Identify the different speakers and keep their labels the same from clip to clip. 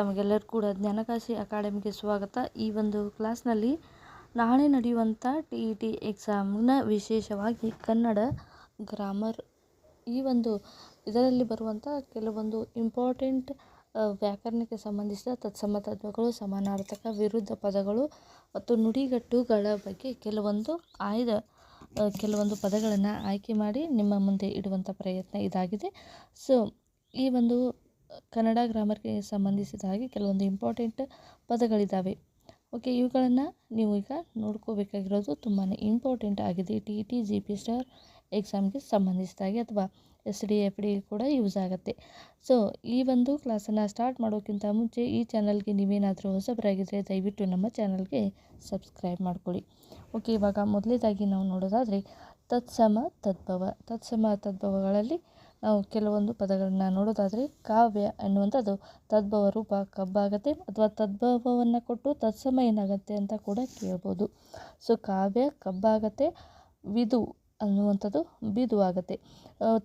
Speaker 1: ತಮಗೆಲ್ಲರೂ ಕೂಡ ಜ್ಞಾನಕಾಶಿ ಅಕಾಡೆಮಿಗೆ ಸ್ವಾಗತ. ಈ ಒಂದು ಕ್ಲಾಸ್ನಲ್ಲಿ ನಾಳೆ ನಡೆಯುವಂಥ ಟಿ ಇ ಟಿ ಎಕ್ಸಾಮ್ನ ವಿಶೇಷವಾಗಿ ಕನ್ನಡ ಗ್ರಾಮರ್ ಈ ಒಂದು ಇದರಲ್ಲಿ ಬರುವಂಥ ಕೆಲವೊಂದು ಇಂಪಾರ್ಟೆಂಟ್ ವ್ಯಾಕರಣಕ್ಕೆ ಸಂಬಂಧಿಸಿದ ತತ್ಸಮ ತತ್ವಗಳು ಸಮಾನಾರ್ಥಕ, ವಿರುದ್ಧ ಪದಗಳು ಮತ್ತು ನುಡಿಗಟ್ಟುಗಳ ಬಗ್ಗೆ ಕೆಲವೊಂದು ಆಯ್ದ ಕೆಲವೊಂದು ಪದಗಳನ್ನು ಆಯ್ಕೆ ಮಾಡಿ ನಿಮ್ಮ ಮುಂದೆ ಇಡುವಂಥ ಪ್ರಯತ್ನ ಇದಾಗಿದೆ. ಸೊ, ಈ ಒಂದು ಕನ್ನಡ ಗ್ರಾಮರ್ಗೆ ಸಂಬಂಧಿಸಿದ ಹಾಗೆ ಕೆಲವೊಂದು ಇಂಪಾರ್ಟೆಂಟ್ ಪದಗಳಿದ್ದಾವೆ ಓಕೆ ಇವುಗಳನ್ನು ನೀವು ಈಗ ನೋಡ್ಕೋಬೇಕಾಗಿರೋದು ತುಂಬಾ ಇಂಪಾರ್ಟೆಂಟ್ ಆಗಿದೆ. T E T G P star ಎಕ್ಸಾಮ್ಗೆ ಸಂಬಂಧಿಸಿದ ಹಾಗೆ ಅಥವಾ ಎಸ್ ಡಿ ಎಫ್ ಡಿ ಕೂಡ ಯೂಸ್ ಆಗುತ್ತೆ. ಸೊ ಈ ಒಂದು ಕ್ಲಾಸನ್ನು ಸ್ಟಾರ್ಟ್ ಮಾಡೋಕ್ಕಿಂತ ಮುಂಚೆ ಈ ಚಾನಲ್ಗೆ ನೀವೇನಾದರೂ ಹೊಸಬರಾಗಿದ್ದರೆ ದಯವಿಟ್ಟು ನಮ್ಮ ಚಾನಲ್ಗೆ ಸಬ್ಸ್ಕ್ರೈಬ್ ಮಾಡ್ಕೊಳ್ಳಿ. ಓಕೆ ಇವಾಗ ಮೊದಲೇದಾಗಿ ನಾವು ನೋಡೋದಾದರೆ ತತ್ಸಮ ತದ್ಭವ. ತತ್ಸಮ ತದ್ಭವಗಳಲ್ಲಿ ನಾವು ಕೆಲವೊಂದು ಪದಗಳನ್ನು ನೋಡೋದಾದರೆ ಕಾವ್ಯ ಎನ್ನುವಂಥದ್ದು. ತದ್ಭವ ರೂಪ ಕಬ್ಬಾಗತ್ತೆ ಅಥವಾ ತದ್ಭವವನ್ನು ಕೊಟ್ಟು ತತ್ಸಮ ಏನಾಗುತ್ತೆ ಅಂತ ಕೂಡ ಕೇಳ್ಬೋದು. ಸೊ ಕಾವ್ಯ ಕಬ್ಬಾಗತ್ತೆ ವಿದು ಅನ್ನುವಂಥದ್ದು ಬಿದು ಆಗತ್ತೆ.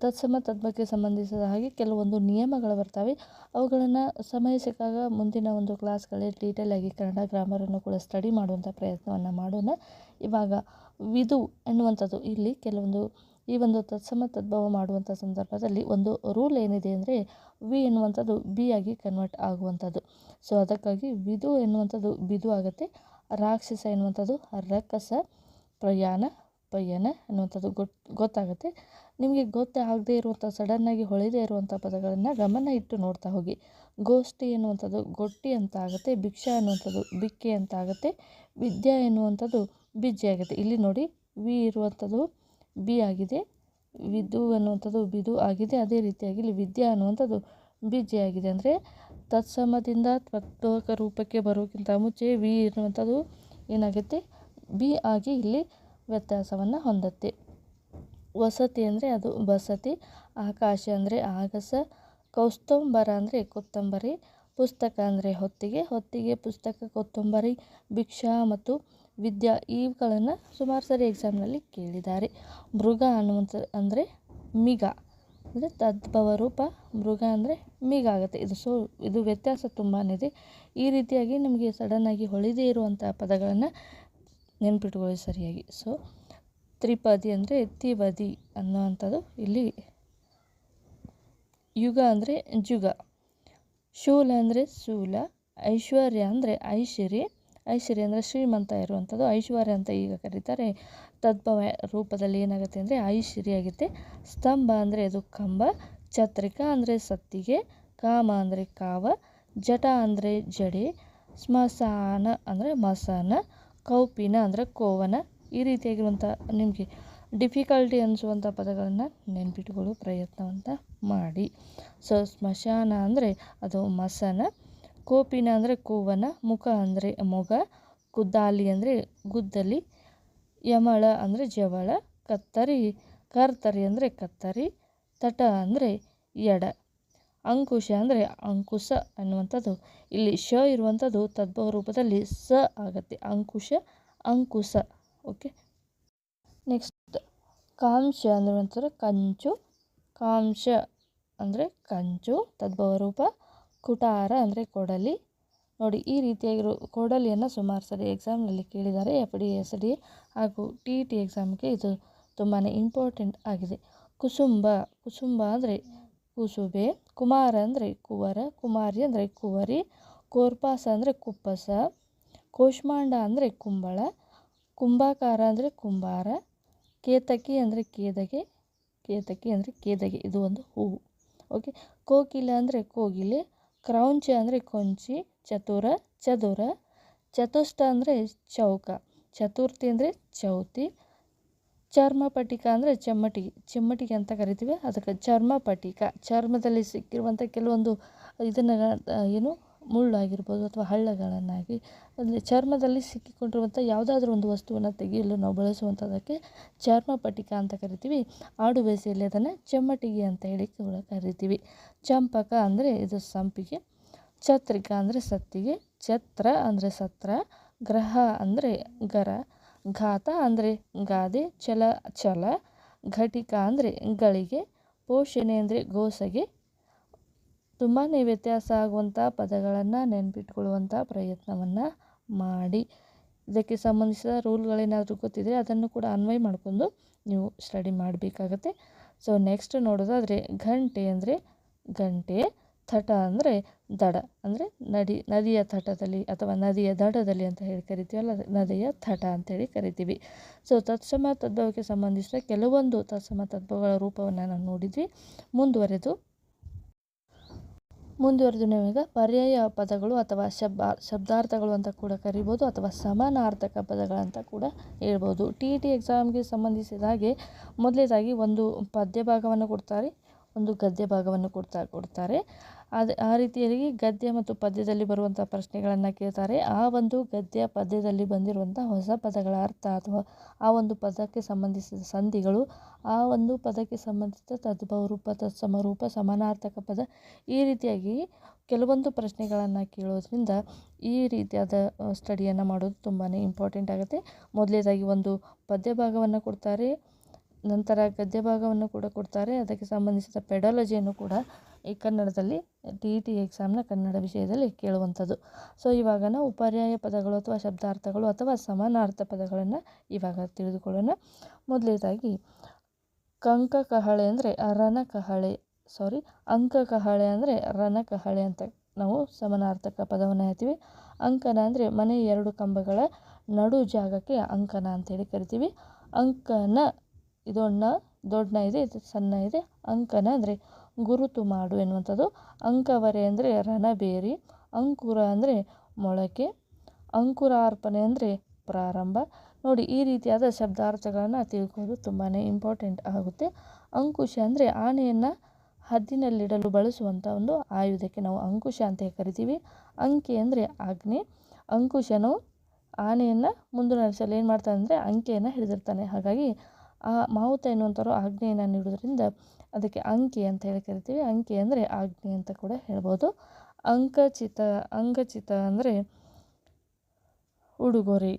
Speaker 1: ತತ್ಸಮ, ತದ್ಭಕ್ಕೆ ಸಂಬಂಧಿಸಿದ ಹಾಗೆ ಕೆಲವೊಂದು ನಿಯಮಗಳು ಬರ್ತವೆ. ಅವುಗಳನ್ನು ಸಮಯ ಸಿಕ್ಕಾಗ ಮುಂದಿನ ಒಂದು ಕ್ಲಾಸ್ಗಳಲ್ಲಿ ಡೀಟೇಲಾಗಿ ಕನ್ನಡ ಗ್ರಾಮರನ್ನು ಕೂಡ ಸ್ಟಡಿ ಮಾಡುವಂಥ ಪ್ರಯತ್ನವನ್ನು ಮಾಡೋಣ. ಇವಾಗ ವಿದು ಎನ್ನುವಂಥದ್ದು ಇಲ್ಲಿ ಕೆಲವೊಂದು ಈ ಒಂದು ತತ್ಸಮ ತದ್ಭವ ಮಾಡುವಂಥ ಸಂದರ್ಭದಲ್ಲಿ ಒಂದು ರೂಲ್ ಏನಿದೆ ಅಂದರೆ ವಿ ಎನ್ನುವಂಥದ್ದು ಬಿ ಆಗಿ ಕನ್ವರ್ಟ್ ಆಗುವಂಥದ್ದು. ಸೊ ಅದಕ್ಕಾಗಿ ವಿದು ಎನ್ನುವಂಥದ್ದು ಬಿದು ಆಗುತ್ತೆ. ರಾಕ್ಷಸ ಎನ್ನುವಂಥದ್ದು ರಕ್ಕಸ ಪ್ರಯಾಣ ಪಯ್ಯನ ಅನ್ನುವಂಥದ್ದು ಗೊತ್, ಗೊತ್ತಾಗುತ್ತೆ. ನಿಮಗೆ ಗೊತ್ತೇ ಆಗದೇ ಇರುವಂಥ ಸಡನ್ನಾಗಿ ಹೊಳೆದೇ ಇರುವಂಥ ಪದಗಳನ್ನು ಗಮನ ಇಟ್ಟು ನೋಡ್ತಾ ಹೋಗಿ. ಗೋಷ್ಠಿ ಎನ್ನುವಂಥದ್ದು ಗೊಟ್ಟಿ ಅಂತ ಆಗುತ್ತೆ, ಭಿಕ್ಷಾ ಅನ್ನುವಂಥದ್ದು ಬಿಕ್ಕೆ ಅಂತ ಆಗುತ್ತೆ, ವಿದ್ಯಾ ಎನ್ನುವಂಥದ್ದು ಬಿಜ್ಜೆ ಆಗುತ್ತೆ. ಇಲ್ಲಿ ನೋಡಿ ವಿ ಇರುವಂಥದ್ದು ಬಿ ಆಗಿದೆ. ವಿದು ಅನ್ನುವಂಥದ್ದು ಬಿದು ಆಗಿದೆ. ಅದೇ ರೀತಿಯಾಗಿ ಇಲ್ಲಿ ವಿದ್ಯಾ ಅನ್ನುವಂಥದ್ದು ಬಿಜ್ಜೆ ಆಗಿದೆ. ಅಂದರೆ ತತ್ಸಮದಿಂದ ತತ್ವಕ ರೂಪಕ್ಕೆ ಬರೋಕ್ಕಿಂತ ಮುಂಚೆ ವಿ ಇರುವಂಥದ್ದು ಏನಾಗುತ್ತೆ? ಬಿ ಆಗಿ ಇಲ್ಲಿ ವ್ಯತ್ಯಾಸವನ್ನು ಹೊಂದುತ್ತೆ. ವಸತಿ ಅಂದರೆ ಅದು ಬಸತಿ, ಆಕಾಶ ಅಂದರೆ ಆಗಸ ಕೌಸ್ತಂಬರ ಅಂದರೆ ಕೊತ್ತಂಬರಿ, ಪುಸ್ತಕ ಅಂದರೆ ಹೊತ್ತಿಗೆ ಹೊತ್ತಿಗೆ ಪುಸ್ತಕ, ಕೊತ್ತಂಬರಿ, ಭಿಕ್ಷಾ ಮತ್ತು ವಿದ್ಯಾ ಇವುಗಳನ್ನು ಸುಮಾರು ಸರಿ ಎಕ್ಸಾಮ್ನಲ್ಲಿ ಕೇಳಿದ್ದಾರೆ. ಮೃಗ ಅನ್ನುವಂಥ ಅಂದರೆ ಮಿಗ. ಅಂದರೆ ತದ್ಭವ ರೂಪ ಮೃಗ ಅಂದರೆ ಮಿಗ ಆಗುತ್ತೆ. ಇದು ಸೊ, ಇದು ವ್ಯತ್ಯಾಸ ತುಂಬಾ ಇದೆ. ಈ ರೀತಿಯಾಗಿ ನಿಮಗೆ ಸಡನ್ನಾಗಿ ಹೊಳಿದೇ ಇರುವಂಥ ಪದಗಳನ್ನು ನೆನ್ಪಿಟ್ಕೊಳ್ಳಿ ಸರಿಯಾಗಿ. ಸೊ ತ್ರಿಪದಿ ಅಂದರೆ ತ್ರಿಪದಿ ಅನ್ನುವಂಥದ್ದು ಇಲ್ಲಿ ಯುಗ ಅಂದರೆ ಜುಗ. ಶೂಲ ಅಂದರೆ ಶೂಲ, ಐಶ್ವರ್ಯ ಅಂದರೆ ಐಶ್ವರ್ಯ ಐಶ್ವರ್ಯ ಅಂದರೆ ಶ್ರೀಮಂತ ಇರುವಂಥದ್ದು. ಐಶ್ವರ್ಯ ಅಂತ ಈಗ ಕರೀತಾರೆ. ತದ್ಭವ ರೂಪದಲ್ಲಿ ಏನಾಗುತ್ತೆ ಅಂದರೆ ಐಶ್ವರ್ಯ ಆಗುತ್ತೆ. ಸ್ತಂಭ ಅಂದರೆ ಅದು ಕಂಬ, ಛತ್ರಿಕ ಅಂದರೆ ಸತ್ತಿಗೆ, ಕಾಮ ಅಂದರೆ ಕಾವ ಜಟ ಅಂದರೆ ಜಡೆ, ಸ್ಮಶಾನ ಅಂದರೆ ಮಸಾನ, ಕೌಪಿನ ಅಂದರೆ ಕೋವನ. ಈ ರೀತಿಯಾಗಿರುವಂಥ ನಿಮಗೆ ಡಿಫಿಕಲ್ಟಿ ಅನಿಸುವಂಥ ಪದಗಳನ್ನು ನೆನ್ಪಿಟ್ಕೊಳ್ಳೋ ಪ್ರಯತ್ನವಂತ ಮಾಡಿ. ಸೊ ಸ್ಮಶಾನ ಅಂದರೆ ಅದು ಮಸನ. ಕೋಪಿನ ಅಂದರೆ ಕೂವನ, ಮುಖ ಅಂದರೆ ಮೊಗ, ಗುದ್ದಾಲಿ ಅಂದರೆ ಗುದ್ದಲಿ, ಯಮಳ ಅಂದರೆ ಜವಳ, ಕತ್ತರಿ, ಕರ್ತರಿ ಅಂದರೆ ಕತ್ತರಿ, ತಟ ಅಂದರೆ ಎಡ, ಅಂಕುಶ ಅಂದರೆ ಅಂಕುಶ ಅನ್ನುವಂಥದ್ದು. ಇಲ್ಲಿ ಶ ಇರುವಂಥದ್ದು ತದ್ಭವ ರೂಪದಲ್ಲಿ ಸ ಆಗುತ್ತೆ. ಅಂಕುಶ ಅಂಕುಶ ಓಕೆ ನೆಕ್ಸ್ಟ್ ಕಾಂಶ ಅನ್ನುವಂಥದ್ದು ಕಂಚು, ಕಾಂಶ ಅಂದರೆ ಕಂಚು ತದ್ಭವ ರೂಪ ಕುಟಾರ ಅಂದರೆ ಕೊಡಲಿ. ನೋಡಿ, ಈ ರೀತಿಯಾಗಿರೋ ಕೊಡಲಿಯನ್ನು ಸುಮಾರು ಸರಿ ಎಕ್ಸಾಮ್ನಲ್ಲಿ ಕೇಳಿದ್ದಾರೆ ಎಫ್ ಡಿ ಎಸ್ ಡಿ ಹಾಗೂ ಟಿ ಇ ಟಿ ಎಕ್ಸಾಮ್ಗೆ ಇದು ತುಂಬಾ ಇಂಪಾರ್ಟೆಂಟ್ ಆಗಿದೆ. ಕುಸುಂಬ ಕುಸುಂಬ ಅಂದರೆ ಕುಸುಬೆ, ಕುಮಾರ ಅಂದರೆ ಕುವರ, ಕುಮಾರಿ ಅಂದರೆ ಕುವರಿ, ಕೋರ್ಪಾಸ ಅಂದರೆ ಕುಪ್ಪಸ, ಕೋಷ್ಮಾಂಡ ಅಂದರೆ ಕುಂಬಳ, ಕುಂಭಾಕಾರ ಅಂದರೆ ಕುಂಬಾರ, ಕೇತಕಿ ಅಂದರೆ ಕೇದಗೆ, ಕೇತಕಿ ಅಂದರೆ ಕೇದಗೆ, ಇದು ಒಂದು ಹೂವು. ಓಕೆ ಕೋಕಿಲ ಅಂದರೆ ಕೋಗಿಲೆ ಕ್ರೌಂಚ ಅಂದರೆ ಕೊಂಚಿ, ಚತುರ, ಚದುರ, ಚತುಷ್ಟ ಅಂದರೆ ಚೌಕ, ಚತುರ್ಥಿ ಅಂದರೆ ಚೌತಿ ಚರ್ಮಪಟಿಕ ಅಂದರೆ ಚಮ್ಮಟಿಗೆ ಚಮ್ಮಟಿಗೆ ಅಂತ ಕರಿತೀವಿ. ಅದಕ್ಕೆ ಚರ್ಮಪಟಿಕ ಚರ್ಮದಲ್ಲಿ ಸಿಕ್ಕಿರುವಂಥ ಕೆಲವೊಂದು ಇದನ್ನು ಏನು ಮುಳ್ಳು ಆಗಿರ್ಬೋದು ಅಥವಾ ಹಳ್ಳಗಳನ್ನಾಗಿ ಅಂದರೆ ಚರ್ಮದಲ್ಲಿ ಸಿಕ್ಕಿಕೊಂಡಿರುವಂಥ ಯಾವುದಾದ್ರೂ ಒಂದು ವಸ್ತುವನ್ನು ತೆಗೆಯಲು ನಾವು ಬಳಸುವಂಥದ್ದಕ್ಕೆ ಚರ್ಮಪಟಿಕ ಅಂತ ಕರಿತೀವಿ. ಆಡು ಬೇಸಿಯಲ್ಲಿ ಅದನ್ನು ಚಮ್ಮಟಿಗೆ ಅಂತ ಹೇಳಿ ಕೂಡ ಕರಿತೀವಿ. ಚಂಪಕ ಅಂದರೆ ಇದು ಸಂಪಿಗೆ, ಛತ್ರಿಕ ಅಂದರೆ ಸತ್ತಿಗೆ, ಛತ್ರ ಅಂದರೆ ಸತ್ರ, ಗ್ರಹ ಅಂದರೆ ಗರ, ಘಾತ ಅಂದರೆ ಗಾದೆ, ಛಲ ಛಲ, ಘಟಿಕ ಅಂದರೆ ಗಳಿಗೆ, ಪೋಷಣೆ ಅಂದರೆ ಗೋಸಗೆ ತುಂಬಾ ವ್ಯತ್ಯಾಸ ಆಗುವಂಥ ಪದಗಳನ್ನು ನೆನಪಿಟ್ಕೊಳ್ಳುವಂಥ ಪ್ರಯತ್ನವನ್ನು ಮಾಡಿ. ಇದಕ್ಕೆ ಸಂಬಂಧಿಸಿದ ರೂಲ್ಗಳೇನಾದರೂ ಗೊತ್ತಿದ್ದರೆ ಅದನ್ನು ಕೂಡ ಅನ್ವಯ ಮಾಡಿಕೊಂಡು ನೀವು ಸ್ಟಡಿ ಮಾಡಬೇಕಾಗತ್ತೆ. ಸೊ ನೆಕ್ಸ್ಟ್ ನೋಡೋದಾದರೆ ಘಂಟೆ ಅಂದರೆ ಗಂಟೆ ತಟ ಅಂದರೆ ದಡ ಅಂದರೆ ನದಿ ನದಿಯ ತಟದಲ್ಲಿ ಅಥವಾ ನದಿಯ ದಡದಲ್ಲಿ ಅಂತ ಹೇಳಿ ಕರಿತೀವಲ್ಲ, ನದಿಯ ತಟ ಅಂತೇಳಿ ಕರಿತೀವಿ. ಸೊ ತತ್ಸಮ ತದ್ಭವಕ್ಕೆ ಸಂಬಂಧಿಸಿದ ಕೆಲವೊಂದು ತತ್ಸಮ ತದ್ಭವಗಳ ರೂಪವನ್ನು ನಾವು ನೋಡಿದ್ವಿ. ಮುಂದುವರೆದು ಮುಂದುವರೆದು ನಿಮಗೆ ಪರ್ಯಾಯ ಪದಗಳು ಅಥವಾ ಶಬ್ದ ಶಬ್ದಾರ್ಥಗಳು ಅಂತ ಕೂಡ ಕರಿಬೋದು ಅಥವಾ ಸಮಾನಾರ್ಥಕ ಪದಗಳಂತ ಕೂಡ ಹೇಳ್ಬೋದು. ಟಿ ಇ ಟಿ ಎಕ್ಸಾಮ್ಗೆ ಸಂಬಂಧಿಸಿದ ಹಾಗೆ ಒಂದು ಪದ್ಯ ಭಾಗವನ್ನು ಕೊಡ್ತಾರೆ, ಒಂದು ಗದ್ಯ ಭಾಗವನ್ನು ಕೊಡ್ತಾ, ಕೊಡ್ತಾರೆ. ಅದು ಆ ರೀತಿಯಾಗಿ ಗದ್ಯ ಮತ್ತು ಪದ್ಯದಲ್ಲಿ ಬರುವಂಥ ಪ್ರಶ್ನೆಗಳನ್ನು ಕೇಳ್ತಾರೆ. ಆ ಒಂದು ಗದ್ಯ ಪದ್ಯದಲ್ಲಿ ಬಂದಿರುವಂಥ ಹೊಸ ಪದಗಳ ಅರ್ಥ ಅಥವಾ ಆ ಒಂದು ಪದಕ್ಕೆ ಸಂಬಂಧಿಸಿದ ಸಂಧಿಗಳು, ಆ ಒಂದು ಪದಕ್ಕೆ ಸಂಬಂಧಿಸಿದ ತದ್ಭವ ರೂಪ ತತ್ಸಮ ರೂಪ ಸಮಾನಾರ್ಥಕ ಪದ ಈ ರೀತಿಯಾಗಿ ಕೆಲವೊಂದು ಪ್ರಶ್ನೆಗಳನ್ನು ಕೇಳೋದ್ರಿಂದ ಈ ರೀತಿಯಾದ ಸ್ಟಡಿಯನ್ನು ಮಾಡೋದು ತುಂಬಾ ಇಂಪಾರ್ಟೆಂಟ್ ಆಗುತ್ತೆ. ಮೊದಲನೇದಾಗಿ ಒಂದು ಪದ್ಯ ಭಾಗವನ್ನು ಕೊಡ್ತಾರೆ. ನಂತರ ಗದ್ಯ ಭಾಗವನ್ನು ಕೂಡ ಕೊಡ್ತಾರೆ. ಅದಕ್ಕೆ ಸಂಬಂಧಿಸಿದ ಪೆಡಾಲಜಿಯನ್ನು ಕೂಡ ಈ ಕನ್ನಡದಲ್ಲಿ ಟಿ ಇ ಟಿ ಎಕ್ಸಾಮ್ನ ಕನ್ನಡ ವಿಷಯದಲ್ಲಿ ಕೇಳುವಂಥದ್ದು. ಸೊ ಇವಾಗ ನಾವು ಪರ್ಯಾಯ ಪದಗಳು ಅಥವಾ ಶಬ್ದಾರ್ಥಗಳು ಅಥವಾ ಸಮಾನಾರ್ಥ ಪದಗಳನ್ನು ಇವಾಗ ತಿಳಿದುಕೊಳ್ಳೋಣ. ಮೊದಲನೇದಾಗಿ ಕಂಕ ಕಹಳೆ ಅಂದರೆ ರನ ಕಹಳೆ ಸಾರಿ ಅಂಕ ಕಹಳೆ ಅಂದರೆ ರನ ಕಹಳೆ ಅಂತ ನಾವು ಸಮಾನಾರ್ಥಕ ಪದವನ್ನು ಹೇಳ್ತೀವಿ. ಅಂಕನ ಅಂದರೆ ಮನೆ ಎರಡು ಕಂಬಗಳ ನಡು ಜಾಗಕ್ಕೆ ಅಂಕನ ಅಂತೇಳಿ ಕರಿತೀವಿ. ಅಂಕನ ಇದೊಂದು ದೊಡ್ಡನ ಇದೆ, ಇದು ಸಣ್ಣ ಇದೆ, ಅಂಕನ ಅಂದರೆ ಗುರುತು ಮಾಡು ಎನ್ನುವಂಥದ್ದು. ಅಂಕವರೆ ಅಂದರೆ ರಣಬೇರಿ, ಅಂಕುರ ಅಂದರೆ ಮೊಳಕೆ, ಅಂಕುರಾರ್ಪಣೆ ಅಂದರೆ ಪ್ರಾರಂಭ. ನೋಡಿ, ಈ ರೀತಿಯಾದ ಶಬ್ದಾರ್ಥಗಳನ್ನು ತಿಳ್ಕೊಳ್ಳೋದು ತುಂಬಾ ಇಂಪಾರ್ಟೆಂಟ್ ಆಗುತ್ತೆ. ಅಂಕುಶ ಅಂದರೆ ಆನೆಯನ್ನು ಹದ್ದಿನಲ್ಲಿಡಲು ಬಳಸುವಂಥ ಒಂದು ಆಯುಧಕ್ಕೆ ನಾವು ಅಂಕುಶ ಅಂತ ಕರಿತೀವಿ. ಅಂಕೆ ಅಂದರೆ ಆಜ್ಞೆ ಅಂಕುಶನು ಆನೆಯನ್ನು ಮುಂದೆ ನಡೆಸಲು ಏನು ಮಾಡ್ತಾನೆ ಅಂದರೆ ಅಂಕೆಯನ್ನು ಹಿಡಿದಿರ್ತಾನೆ. ಹಾಗಾಗಿ ಆ ಮಾವುತ ಎನ್ನುವಂಥವ್ರು ಆಜ್ಞೆಯನ್ನು ನೀಡೋದ್ರಿಂದ ಅದಕ್ಕೆ ಅಂಕೆ ಅಂತ ಹೇಳಿ ಕರಿತೀವಿ. ಅಂಕೆ ಅಂದರೆ ಆಜ್ಞೆ ಅಂತ ಕೂಡ ಹೇಳ್ಬೋದು. ಅಂಕಚಿತ, ಅಂಗಚಿತ ಅಂದರೆ ಉಡುಗೊರೆ.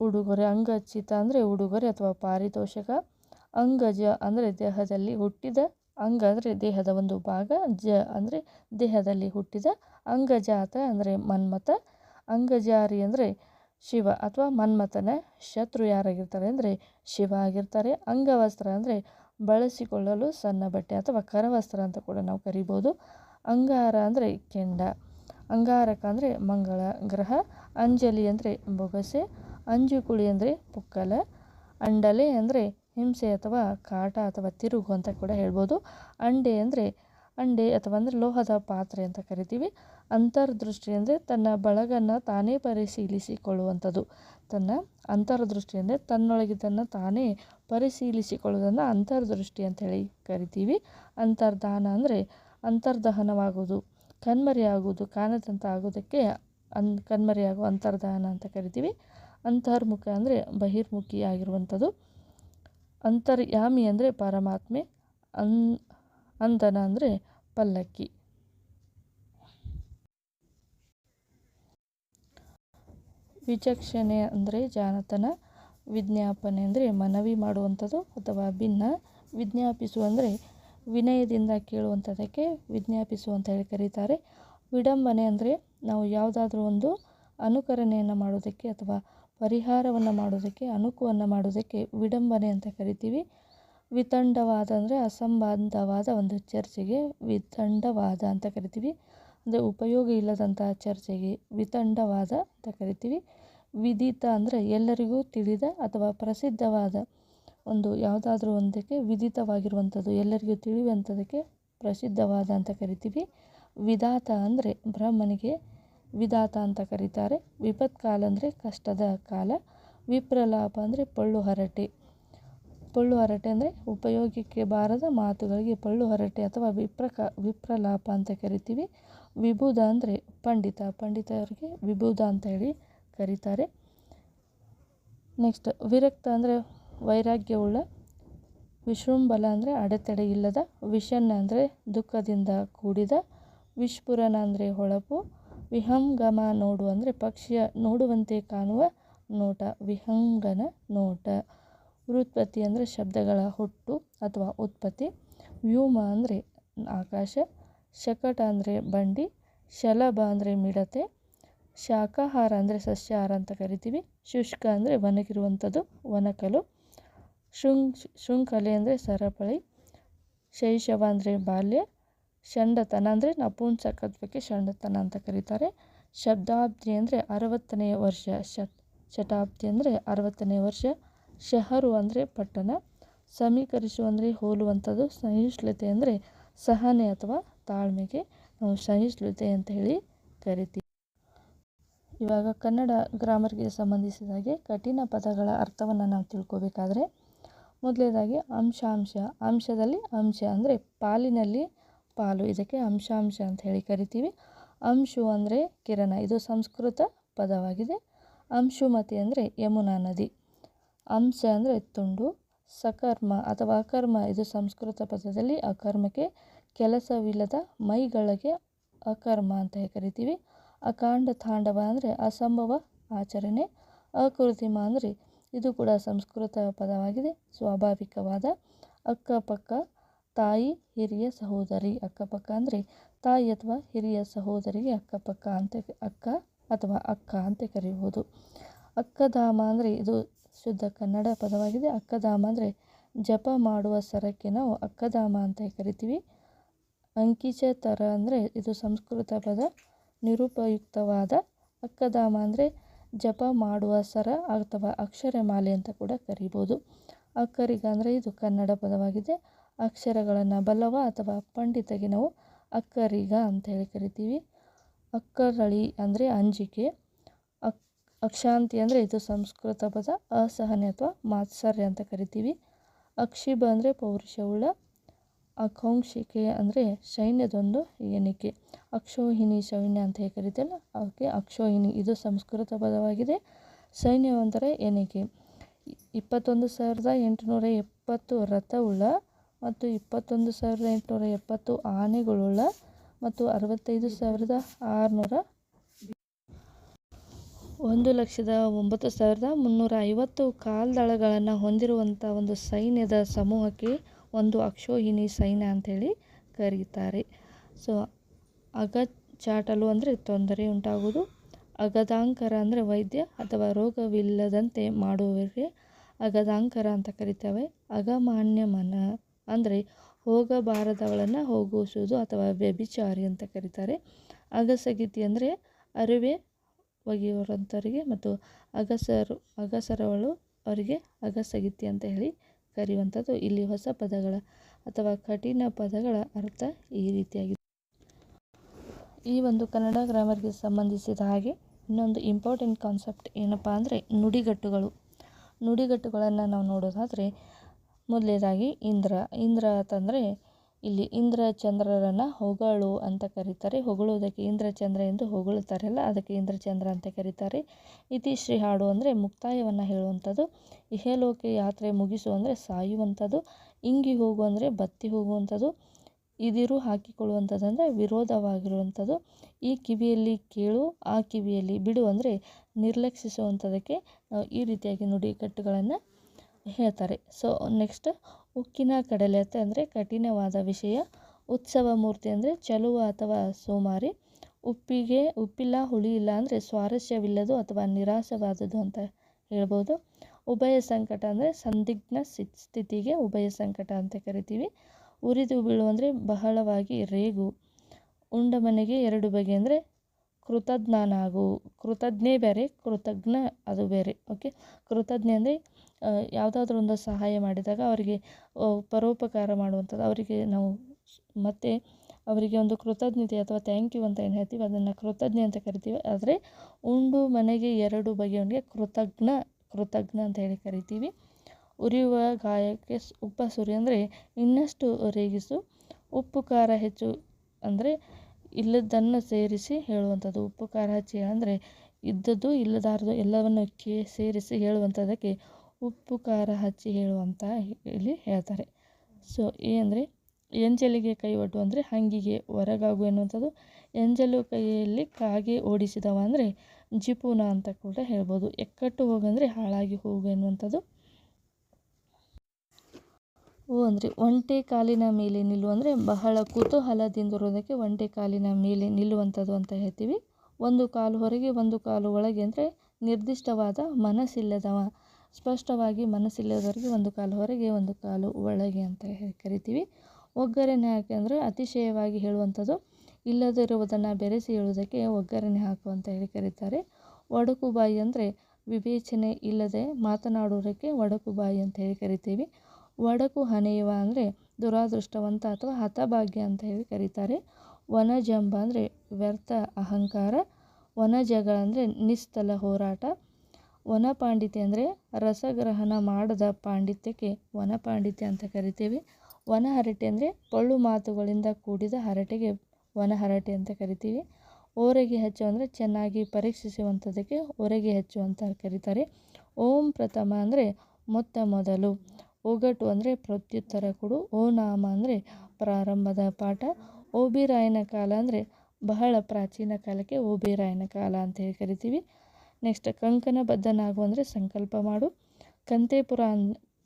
Speaker 1: ಉಡುಗೊರೆ, ಅಂಗಚಿತ ಅಂದರೆ ಉಡುಗೊರೆ ಅಥವಾ ಪಾರಿತೋಷಕ. ಅಂಗಜ ಅಂದರೆ ದೇಹದಲ್ಲಿ ಹುಟ್ಟಿದ, ಅಂಗ ಅಂದರೆ ದೇಹದ ಒಂದು ಭಾಗ, ಜ ಅಂದರೆ ದೇಹದಲ್ಲಿ ಹುಟ್ಟಿದ, ಅಂಗಜಾತ ಅಂದರೆ ಮನ್ಮತ ಅಂಗಜಾರಿ ಅಂದರೆ ಶಿವ ಅಥವಾ ಮನ್ಮಥನ ಶತ್ರು ಯಾರಾಗಿರ್ತಾರೆ ಅಂದರೆ ಶಿವ ಆಗಿರ್ತಾರೆ, ಅಂಗವಸ್ತ್ರ ಅಂದರೆ ಬಳಸಿಕೊಳ್ಳಲು ಸಣ್ಣ ಬಟ್ಟೆ ಅಥವಾ ಕರವಸ್ತ್ರ ಅಂತ ಕೂಡ ನಾವು ಕರಿಬೋದು. ಅಂಗಾರ ಅಂದರೆ ಕೆಂಡ, ಅಂಗಾರಕ ಅಂದರೆ ಮಂಗಳ ಗ್ರಹ, ಅಂಜಲಿ ಅಂದರೆ ಬೊಗಸೆ, ಅಂಜುಕುಳಿ ಅಂದರೆ ಪುಕ್ಕಲ, ಅಂಡಲೆ ಅಂದರೆ ಹಿಂಸೆ ಅಥವಾ ಕಾಟ ಅಥವಾ ತಿರುಗು ಅಂತ ಕೂಡ ಹೇಳ್ಬೋದು. ಅಂಡೆ ಅಂದರೆ ಅಂಡೆ ಅಥವಾ ಅಂದರೆ ಲೋಹದ ಪಾತ್ರೆ ಅಂತ ಕರಿತೀವಿ. ಅಂತರ್ದೃಷ್ಟಿ ಅಂದರೆ ತನ್ನ ಬಳಗನ್ನು ತಾನೇ ಪರಿಶೀಲಿಸಿಕೊಳ್ಳುವಂಥದ್ದು. ತನ್ನ ಅಂತರ್ದೃಷ್ಟಿ ಅಂದರೆ ತನ್ನೊಳಗಿದ್ದನ್ನು ತಾನೇ ಪರಿಶೀಲಿಸಿಕೊಳ್ಳುವುದನ್ನು ಅಂತರ್ದೃಷ್ಟಿ ಅಂತೇಳಿ ಕರಿತೀವಿ. ಅಂತರ್ದಾನ ಅಂದರೆ ಅಂತರ್ದಹನವಾಗುವುದು. ಕಣ್ಮರೆಯಾಗುವುದು ಕಾಣದಂತ ಆಗೋದಕ್ಕೆ ಅನ್ ಕಣ್ಮರೆಯಾಗುವ ಅಂತರ್ದಾನ ಅಂತ ಕರಿತೀವಿ. ಅಂತರ್ಮುಖ ಅಂದರೆ ಬಹಿರ್ಮುಖಿ ಆಗಿರುವಂಥದ್ದು ಅಂತರ್ಯಾಮಿ ಅಂದರೆ ಪರಮಾತ್ಮೆ. ಅನ್ ಅಂದನ ಅಂದರೆ ಪಲ್ಲಕ್ಕಿ. ವಿಚಕ್ಷಣೆ ಅಂದರೆ ಜಾನತನ ವಿಜ್ಞಾಪನೆ ಅಂದರೆ ಮನವಿ ಮಾಡುವಂಥದ್ದು ಅಥವಾ ಭಿನ್ನ. ವಿಜ್ಞಾಪಿಸು ಅಂದರೆ ವಿನಯದಿಂದ ಕೇಳುವಂಥದ್ದಕ್ಕೆ ವಿಜ್ಞಾಪಿಸು ಅಂತ ಹೇಳಿ ಕರೀತಾರೆ. ವಿಡಂಬನೆ ಅಂದರೆ ನಾವು ಯಾವುದಾದ್ರೂ ಒಂದು ಅನುಕರಣೆಯನ್ನು ಮಾಡೋದಕ್ಕೆ ಅಥವಾ ಪರಿಹಾರವನ್ನು ಮಾಡೋದಕ್ಕೆ, ಅಣುಕುವನ್ನು ಮಾಡೋದಕ್ಕೆ ವಿಡಂಬನೆ ಅಂತ ಕರಿತೀವಿ. ವಿತಂಡವಾದ ಅಂದರೆ ಅಸಂಬದ್ಧವಾದ ಒಂದು ಚರ್ಚೆಗೆ ವಿತಂಡವಾದ ಅಂತ ಕರಿತೀವಿ. ಅಂದರೆ ಉಪಯೋಗ ಇಲ್ಲದಂತಹ ಚರ್ಚೆಗೆ ವಿತಂಡವಾದ ಅಂತ ಕರಿತೀವಿ. ವಿದಿತ ಅಂದರೆ ಎಲ್ಲರಿಗೂ ತಿಳಿದ ಅಥವಾ ಪ್ರಸಿದ್ಧವಾದ ಒಂದು ಯಾವುದಾದ್ರೂ ಒಂದಕ್ಕೆ ವಿದಿತವಾಗಿರುವಂಥದ್ದು ಎಲ್ಲರಿಗೂ ತಿಳಿಯುವಂಥದಕ್ಕೆ ಪ್ರಸಿದ್ಧವಾದ ಅಂತ ಕರಿತೀವಿ. ವಿಧಾತ ಅಂದರೆ ಬ್ರಹ್ಮನಿಗೆ ವಿಧಾತ ಅಂತ ಕರೀತಾರೆ. ವಿಪತ್ಕಾಲ ಅಂದರೆ ಕಷ್ಟದ ಕಾಲ. ವಿಪ್ರಲಾಪ ಅಂದರೆ ಪಳ್ಳು ಹರಟೆ. ಪಳ್ಳು ಹರಟೆ ಅಂದರೆ ಉಪಯೋಗಕ್ಕೆ ಬಾರದ ಮಾತುಗಳಿಗೆ ಪಳ್ಳು ಹರಟೆ ಅಥವಾ ವಿಪ್ರಕ, ವಿಪ್ರಲಾಪ ಅಂತ ಕರಿತೀವಿ. ವಿಭುದ ಅಂದರೆ ಪಂಡಿತ, ಪಂಡಿತರಿಗೆ ವಿಭುದ ಅಂತ ಹೇಳಿ ಕರೀತಾರೆ. ನೆಕ್ಸ್ಟ್ ವಿರಕ್ತ ಅಂದರೆ ವೈರಾಗ್ಯವುಳ್ಳ ವಿಶೃಂಬಲ ಅಂದರೆ ಅಡೆತಡೆ ಇಲ್ಲದ, ವಿಷನ್ನ ಅಂದರೆ ದುಃಖದಿಂದ ಕೂಡಿದ, ವಿಷ್ಪುರನ ಅಂದರೆ ಹೊಳಪು, ವಿಹಂಗಮ ನೋಡು ಅಂದರೆ ಪಕ್ಷಿಯ ನೋಡುವಂತೆ ಕಾಣುವ ನೋಟ, ವಿಹಂಗನ ನೋಟ. ವ್ಯುತ್ಪತ್ತಿ ಅಂದರೆ ಶಬ್ದಗಳ ಹುಟ್ಟು ಅಥವಾ ಉತ್ಪತ್ತಿ, ವ್ಯೂಮ ಅಂದರೆ ಆಕಾಶ, ಶಕಟ ಅಂದರೆ ಬಂಡಿ, ಶಲಭ ಅಂದರೆ ಮಿಡತೆ ಶಾಖಾಹಾರ ಅಂದರೆ ಸಸ್ಯಾಹಾರ ಅಂತ ಕರಿತೀವಿ, ಶುಷ್ಕ ಅಂದರೆ ಒಣಗಿರುವಂಥದ್ದು ಒಣಕಲು ಶೃಂಗ್ ಶೃಂಖಲೆ ಅಂದರೆ ಸರಪಳಿ, ಶೈಶವ ಅಂದರೆ ಬಾಲ್ಯ, ಷಂಡತನ ಅಂದರೆ ನಪುಂಸಕತ್ವಕ್ಕೆ ಷಂಡತನ ಅಂತ ಕರೀತಾರೆ, ಶಬ್ದಾಬ್ದಿ ಅಂದರೆ ಅರವತ್ತನೆಯ ವರ್ಷ, ಶತ್, ಶತಾಬ್ದಿ ಅಂದರೆ ಅರವತ್ತನೇ ವರ್ಷ ಶಹರು ಅಂದರೆ ಪಟ್ಟಣ, ಸಮೀಕರಿಸು ಅಂದರೆ ಹೋಲುವಂಥದ್ದು, ಸಹಿಷ್ಣುತೆ ಅಂದರೆ ಸಹನೆ ಅಥವಾ ತಾಳ್ಮೆಗೆ ನಾವು ಸಹಿಷ್ಣುತೆ ಅಂತ ಹೇಳಿ ಕರಿತೀವಿ. ಇವಾಗ ಕನ್ನಡ ಗ್ರಾಮರ್ಗೆ ಸಂಬಂಧಿಸಿದ ಹಾಗೆ ಕಠಿಣ ಪದಗಳ ಅರ್ಥವನ್ನು ನಾವು ತಿಳ್ಕೊಬೇಕಾದ್ರೆ ಮೊದಲನೇದಾಗಿ ಅಂಶಾಂಶ, ಅಂಶದಲ್ಲಿ ಅಂಶ ಅಂದರೆ ಪಾಲಿನಲ್ಲಿ ಪಾಲು, ಇದಕ್ಕೆ ಅಂಶಾಂಶ ಅಂತ ಹೇಳಿ ಕರಿತೀವಿ. ಅಂಶು ಅಂದರೆ ಕಿರಣ, ಇದು ಸಂಸ್ಕೃತ ಪದವಾಗಿದೆ. ಅಂಶುಮತಿ ಅಂದರೆ ಯಮುನಾ ನದಿ. ಅಂಶ ಅಂದರೆ ತುಂಡು, ಸಕರ್ಮ ಅಥವಾ ಅಕರ್ಮ. ಇದು ಸಂಸ್ಕೃತ ಪದದಲ್ಲಿ ಅಕರ್ಮಕ್ಕೆ ಕೆಲಸವಿಲ್ಲದ ಮೈಗಳಿಗೆ ಅಕರ್ಮ ಅಂತ ಕರಿತೀವಿ. ಅಕಾಂಡ ತಾಂಡವ ಅಂದರೆ ಅಸಂಭವ ಆಚರಣೆ. ಅಕೃತಿಮ ಅಂದರೆ ಇದು ಕೂಡ ಸಂಸ್ಕೃತ ಪದವಾಗಿದೆ. ಸ್ವಾಭಾವಿಕವಾದ ಅಕ್ಕಪಕ್ಕ, ತಾಯಿ, ಹಿರಿಯ ಸಹೋದರಿ. ಅಕ್ಕಪಕ್ಕ ಅಂದರೆ ತಾಯಿ ಅಥವಾ ಹಿರಿಯ ಸಹೋದರಿಗೆ ಅಕ್ಕಪಕ್ಕ ಅಂತ, ಅಕ್ಕ ಅಥವಾ ಅಕ್ಕ ಅಂತ ಕರೆಯುವುದು ಅಕ್ಕಧಾಮ ಅಂದರೆ ಇದು ಶುದ್ಧ ಕನ್ನಡ ಪದವಾಗಿದೆ. ಅಕ್ಕಧಾಮ ಅಂದರೆ ಜಪ ಮಾಡುವ ಸರಕ್ಕೆ ನಾವು ಅಕ್ಕಧಾಮ ಅಂತ ಕರಿತೀವಿ. ಅಂಕಿಚ ಥರ ಅಂದರೆ ಇದು ಸಂಸ್ಕೃತ ಪದ, ನಿರುಪಯುಕ್ತವಾದ. ಅಕ್ಕಧಾಮ ಅಂದರೆ ಜಪ ಮಾಡುವ ಸರ ಅಥವಾ ಅಕ್ಷರಮಾಲೆ ಅಂತ ಕೂಡ ಕರಿಬೋದು. ಅಕ್ಕರಿಗ ಅಂದರೆ ಇದು ಕನ್ನಡ ಪದವಾಗಿದೆ. ಅಕ್ಷರಗಳನ್ನು ಬಲವ ಅಥವಾ ಪಂಡಿತಗೆ ನಾವು ಅಕ್ಕರಿಗ ಅಂತ ಹೇಳಿ ಕರಿತೀವಿ. ಅಕ್ಕರಳಿ ಅಂದರೆ ಅಂಜಿಕೆ. ಅಕ್ಷಾಂತಿ ಅಂದರೆ ಇದು ಸಂಸ್ಕೃತ ಪದ, ಅಸಹನೆ ಅಥವಾ ಮಾತ್ಸರ್ಯ ಅಂತ ಕರಿತೀವಿ. ಅಕ್ಷಿಬ ಅಂದರೆ ಪೌರುಷವುಳ್ಳ ಅಕೌಂಕ್ಷಿಕೆ ಅಂದರೆ ಸೈನ್ಯದೊಂದು ಎಣಿಕೆ. ಅಕ್ಷೋಹಿಣಿ ಸೈನ್ಯ ಅಂತ ಹೇಗೆ ಕರಿತೀವಲ್ಲ, ಅವಕ್ಕೆ ಅಕ್ಷೋಹಿಣಿ. ಇದು ಸಂಸ್ಕೃತ ಪದವಾಗಿದೆ. ಸೈನ್ಯ ಅಂದರೆ ಎಣಿಕೆ. ಇಪ್ಪತ್ತೊಂದು ಸಾವಿರದ ಎಂಟುನೂರ ಎಪ್ಪತ್ತು ರಥವುಳ್ಳ ಮತ್ತು ಇಪ್ಪತ್ತೊಂದು ಸಾವಿರದ ಎಂಟುನೂರ ಎಪ್ಪತ್ತು ಆನೆಗಳುಳ್ಳ ಮತ್ತು ಅರವತ್ತೈದು ಸಾವಿರದ ಆರುನೂರ ಒಂದು ಲಕ್ಷದ ಒಂಬತ್ತು ಸಾವಿರದ ಮುನ್ನೂರ ಐವತ್ತು ಕಾಲ್ದಳಗಳನ್ನು ಹೊಂದಿರುವಂಥ ಒಂದು ಸೈನ್ಯದ ಸಮೂಹಕ್ಕೆ ಒಂದು ಅಕ್ಷೋಹಿಣಿ ಸೈನ್ಯ ಅಂಥೇಳಿ ಕರೀತಾರೆ. ಸೊ ಅಗ ಚಾಟಲು ಅಂದರೆ ತೊಂದರೆ ಉಂಟಾಗುವುದು. ಅಗದಾಂಕರ ಅಂದರೆ ವೈದ್ಯ ಅಥವಾ ರೋಗವಿಲ್ಲದಂತೆ ಮಾಡುವವರಿಗೆ ಅಗದಾಂಕರ ಅಂತ ಕರಿತೇವೆ. ಅಗಮಾನ್ಯ ಮನ ಅಂದರೆ ಹೋಗಬಾರದವಳನ್ನು ಹೋಗಿಸುವುದು ಅಥವಾ ವ್ಯಭಿಚಾರಿ ಅಂತ ಕರೀತಾರೆ. ಅಗಸಗಿತಿ ಅಂದರೆ ಅರಿವೆ ಒಗೆಯುವಂಥವರಿಗೆ ಮತ್ತು ಅಗಸರು, ಅಗಸರವಳು ಅವರಿಗೆ ಅಗಸಗಿತಿ ಅಂತ ಹೇಳಿ ಕರೆಯುವಂಥದ್ದು. ಇಲ್ಲಿ ಹೊಸ ಪದಗಳ ಅಥವಾ ಕಠಿಣ ಪದಗಳ ಅರ್ಥ ಈ ರೀತಿಯಾಗಿದೆ. ಈ ಒಂದು ಕನ್ನಡ ಗ್ರಾಮರ್ಗೆ ಸಂಬಂಧಿಸಿದ ಹಾಗೆ ಇನ್ನೊಂದು ಇಂಪಾರ್ಟೆಂಟ್ ಕಾನ್ಸೆಪ್ಟ್ ಏನಪ್ಪ ಅಂದರೆ ನುಡಿಗಟ್ಟುಗಳು. ನುಡಿಗಟ್ಟುಗಳನ್ನು ನಾವು ನೋಡೋದಾದರೆ ಮೊದಲನೇದಾಗಿ ಇಂದ್ರ. ಇಂದ್ರ ಅಂತಂದರೆ ಇಲ್ಲಿ ಇಂದ್ರ ಚಂದ್ರರನ್ನು ಹೊಗಳು ಅಂತ ಕರೀತಾರೆ. ಹೊಗಳುವುದಕ್ಕೆ ಇಂದ್ರ ಚಂದ್ರ ಎಂದು ಹೊಗಳುತ್ತಾರಲ್ಲ, ಅದಕ್ಕೆ ಇಂದ್ರಚಂದ್ರ ಅಂತ ಕರೀತಾರೆ. ಇತಿಶ್ರೀ ಹಾಡು ಅಂದರೆ ಮುಕ್ತಾಯವನ್ನು ಹೇಳುವಂಥದ್ದು. ಇಹಲೋಕ ಯಾತ್ರೆ ಮುಗಿಸು ಅಂದರೆ ಸಾಯುವಂಥದ್ದು. ಇಂಗಿ ಹೋಗು ಅಂದರೆ ಬತ್ತಿ ಹೋಗುವಂಥದ್ದು. ಇದಿರು ಹಾಕಿಕೊಳ್ಳುವಂಥದ್ದು ಅಂದರೆ ವಿರೋಧವಾಗಿರುವಂಥದ್ದು. ಈ ಕಿವಿಯಲ್ಲಿ ಕೇಳು, ಆ ಕಿವಿಯಲ್ಲಿ ಬಿಡು ಅಂದರೆ ನಿರ್ಲಕ್ಷಿಸುವಂಥದ್ದಕ್ಕೆ ಈ ರೀತಿಯಾಗಿ ನುಡಿಗಟ್ಟುಗಳನ್ನು ಹೇಳ್ತಾರೆ. ಸೊ ನೆಕ್ಸ್ಟ್ ಉಕ್ಕಿನ ಕಡಲೆತೆ ಅಂದರೆ ಕಠಿಣವಾದ ವಿಷಯ. ಉತ್ಸವ ಮೂರ್ತಿ ಅಂದರೆ ಚಲುವ ಅಥವಾ ಸೋಮಾರಿ. ಉಪ್ಪಿಗೆ, ಉಪ್ಪಿಲ್ಲ, ಹುಳಿ ಇಲ್ಲ ಅಂದರೆ ಸ್ವಾರಸ್ಯವಿಲ್ಲದು ಅಥವಾ ನಿರಾಸವಾದದ್ದು ಅಂತ ಹೇಳ್ಬೋದು. ಉಭಯ ಸಂಕಟ ಅಂದರೆ ಸಂದಿಗ್ಧ ಸ್ಥಿತಿಗೆ ಉಭಯ ಸಂಕಟ ಅಂತ ಕರಿತೀವಿ. ಉರಿದು ಬೀಳು ಅಂದರೆ ಬಹಳವಾಗಿ ರೇಗು. ಉಂಡ ಮನೆಗೆ ಎರಡು ಬಗೆ ಅಂದರೆ ಕೃತಜ್ಞನಾಗು. ಕೃತಜ್ಞೆ ಬೇರೆ, ಕೃತಜ್ಞ ಅದು ಬೇರೆ. ಓಕೆ ಕೃತಜ್ಞೆ ಅಂದರೆ ಯಾವುದಾದ್ರೂ ಒಂದು ಸಹಾಯ ಮಾಡಿದಾಗ ಅವರಿಗೆ ಪರೋಪಕಾರ ಮಾಡುವಂಥದ್ದು, ಅವರಿಗೆ ನಾವು ಮತ್ತು ಅವರಿಗೆ ಒಂದು ಕೃತಜ್ಞತೆ ಅಥವಾ ಥ್ಯಾಂಕ್ ಯು ಅಂತ ಏನು ಹೇಳ್ತೀವಿ, ಅದನ್ನು ಕೃತಜ್ಞ ಅಂತ ಕರಿತೀವಿ. ಆದರೆ ಉಂಡು ಮನೆಗೆ ಎರಡು ಬಗೆಯವನಿಗೆ ಕೃತಜ್ಞ ಕೃತಜ್ಞ ಅಂತ ಹೇಳಿ ಕರಿತೀವಿ. ಉರಿಯುವ ಗಾಯಕ್ಕೆ ಉಪ್ಪ ಸುರಿ ಅಂದರೆ ಇನ್ನಷ್ಟು ರೇಗಿಸು, ಉಪ್ಪು, ಖಾರ ಹೆಚ್ಚು ಅಂದರೆ ಇಲ್ಲದನ್ನು ಸೇರಿಸಿ ಹೇಳುವಂಥದ್ದು. ಉಪ್ಪು, ಖಾರ, ಹಚ್ಚಿ ಅಂದರೆ ಇದ್ದದ್ದು, ಇಲ್ಲದಾರದು ಎಲ್ಲವನ್ನು ಕೇ, ಸೇರಿಸಿ ಹೇಳುವಂಥದ್ದಕ್ಕೆ ಉಪ್ಪು, ಖಾರ ಹಚ್ಚಿ ಹೇಳುವಂಥ ಇಲ್ಲಿ ಹೇಳ್ತಾರೆ. ಸೊ ಅಂದರೆ ಎಂಜಲಿಗೆ ಕೈ ಒಡ್ಡು ಅಂದರೆ ಹಂಗಿಗೆ ಹೊರಗಾಗು ಎನ್ನುವಂಥದ್ದು. ಎಂಜಲು ಕೈಯಲ್ಲಿ ಕಾಗೆ ಓಡಿಸಿದವ ಅಂದರೆ ಜಿಪುನ ಅಂತ ಕೂಡ ಹೇಳ್ಬೋದು. ಎಕ್ಕಟ್ಟು ಹೋಗಂದರೆ ಹಾಳಾಗಿ ಹೋಗು ಎನ್ನುವಂಥದ್ದು. ಓ ಅಂದರೆ ಒಂಟೆ ಕಾಲಿನ ಮೇಲೆ ನಿಲ್ಲು ಅಂದರೆ ಬಹಳ ಕುತೂಹಲದಿಂದಿರೋದಕ್ಕೆ ಒಂಟೆ ಕಾಲಿನ ಮೇಲೆ ನಿಲ್ಲುವಂಥದ್ದು ಅಂತ ಹೇಳ್ತೀವಿ. ಒಂದು ಕಾಲು ಹೊರಗೆ, ಒಂದು ಕಾಲು ಒಳಗೆ ಅಂದರೆ ನಿರ್ದಿಷ್ಟವಾದ ಮನಸ್ಸಿಲ್ಲದವ. ಸ್ಪಷ್ಟವಾಗಿ ಮನಸ್ಸಿಲ್ಲದವರಿಗೆ ಒಂದು ಕಾಲು ಹೊರಗೆ, ಒಂದು ಕಾಲು ಒಳಗೆ ಅಂತ ಹೇಳಿ ಕರಿತೀವಿ. ಒಗ್ಗರಣೆ ಹಾಕಿ ಅಂದರೆ ಅತಿಶಯವಾಗಿ ಹೇಳುವಂಥದ್ದು ಇಲ್ಲದಿರುವುದನ್ನು ಬೆರೆಸಿ ಹೇಳುವುದಕ್ಕೆ ಒಗ್ಗರಣೆ ಹಾಕು ಅಂತ ಹೇಳಿ ಕರೀತಾರೆ. ಒಡಕು ಬಾಯಿ ಅಂದರೆ ವಿವೇಚನೆ ಇಲ್ಲದೆ ಮಾತನಾಡುವುದಕ್ಕೆ ಒಡಕು ಬಾಯಿ ಅಂತ ಹೇಳಿ ಕರಿತೀವಿ. ಒಡಕು ಹನೆಯುವ ಅಂದರೆ ದುರಾದೃಷ್ಟವಂತ ಅಥವಾ ಹತಭಾಗ್ಯ ಅಂತ ಹೇಳಿ ಕರೀತಾರೆ. ವನಜಂಬ ಅಂದರೆ ವ್ಯರ್ಥ ಅಹಂಕಾರ. ವನಜಗಳ ಅಂದರೆ ನಿಸ್ತಲ ಹೋರಾಟ. ವನ ಪಾಂಡಿತ್ಯ ಅಂದರೆ ರಸಗ್ರಹಣ ಮಾಡದ ಪಾಂಡಿತ್ಯಕ್ಕೆ ವನ ಪಾಂಡಿತ್ಯ ಅಂತ ಕರಿತೀವಿ. ವನ ಹರಟೆ ಅಂದರೆ ಪೊಳ್ಳು ಮಾತುಗಳಿಂದ ಕೂಡಿದ ಹರಟೆಗೆ ವನ ಹರಟೆ ಅಂತ ಕರಿತೀವಿ. ಓರೆಗೆ ಹೆಚ್ಚು ಅಂದರೆ ಚೆನ್ನಾಗಿ ಪರೀಕ್ಷಿಸುವಂಥದ್ದಕ್ಕೆ ಓರೆಗೆ ಹೆಚ್ಚು ಅಂತ ಕರೀತಾರೆ. ಓಂ ಪ್ರಥಮ ಅಂದರೆ ಮೊತ್ತ ಮೊದಲು, ಒಗಟು ಅಂದರೆ ಪ್ರತ್ಯುತ್ತರ ಕೊಡು, ಓ ನಾಮ ಅಂದರೆ ಪ್ರಾರಂಭದ ಪಾಠ ಓಬಿರಾಯನ ಕಾಲ ಅಂದರೆ ಬಹಳ ಪ್ರಾಚೀನ ಕಾಲಕ್ಕೆ ಓಬಿರಾಯನ ಕಾಲ ಅಂತ ಹೇಳಿ ಕರಿತೀವಿ. ನೆಕ್ಸ್ಟ್ ಕಂಕಣ ಬದ್ಧನಾಗು ಅಂದರೆ ಸಂಕಲ್ಪ ಮಾಡು. ಕಂತೆ ಪುರಾಣ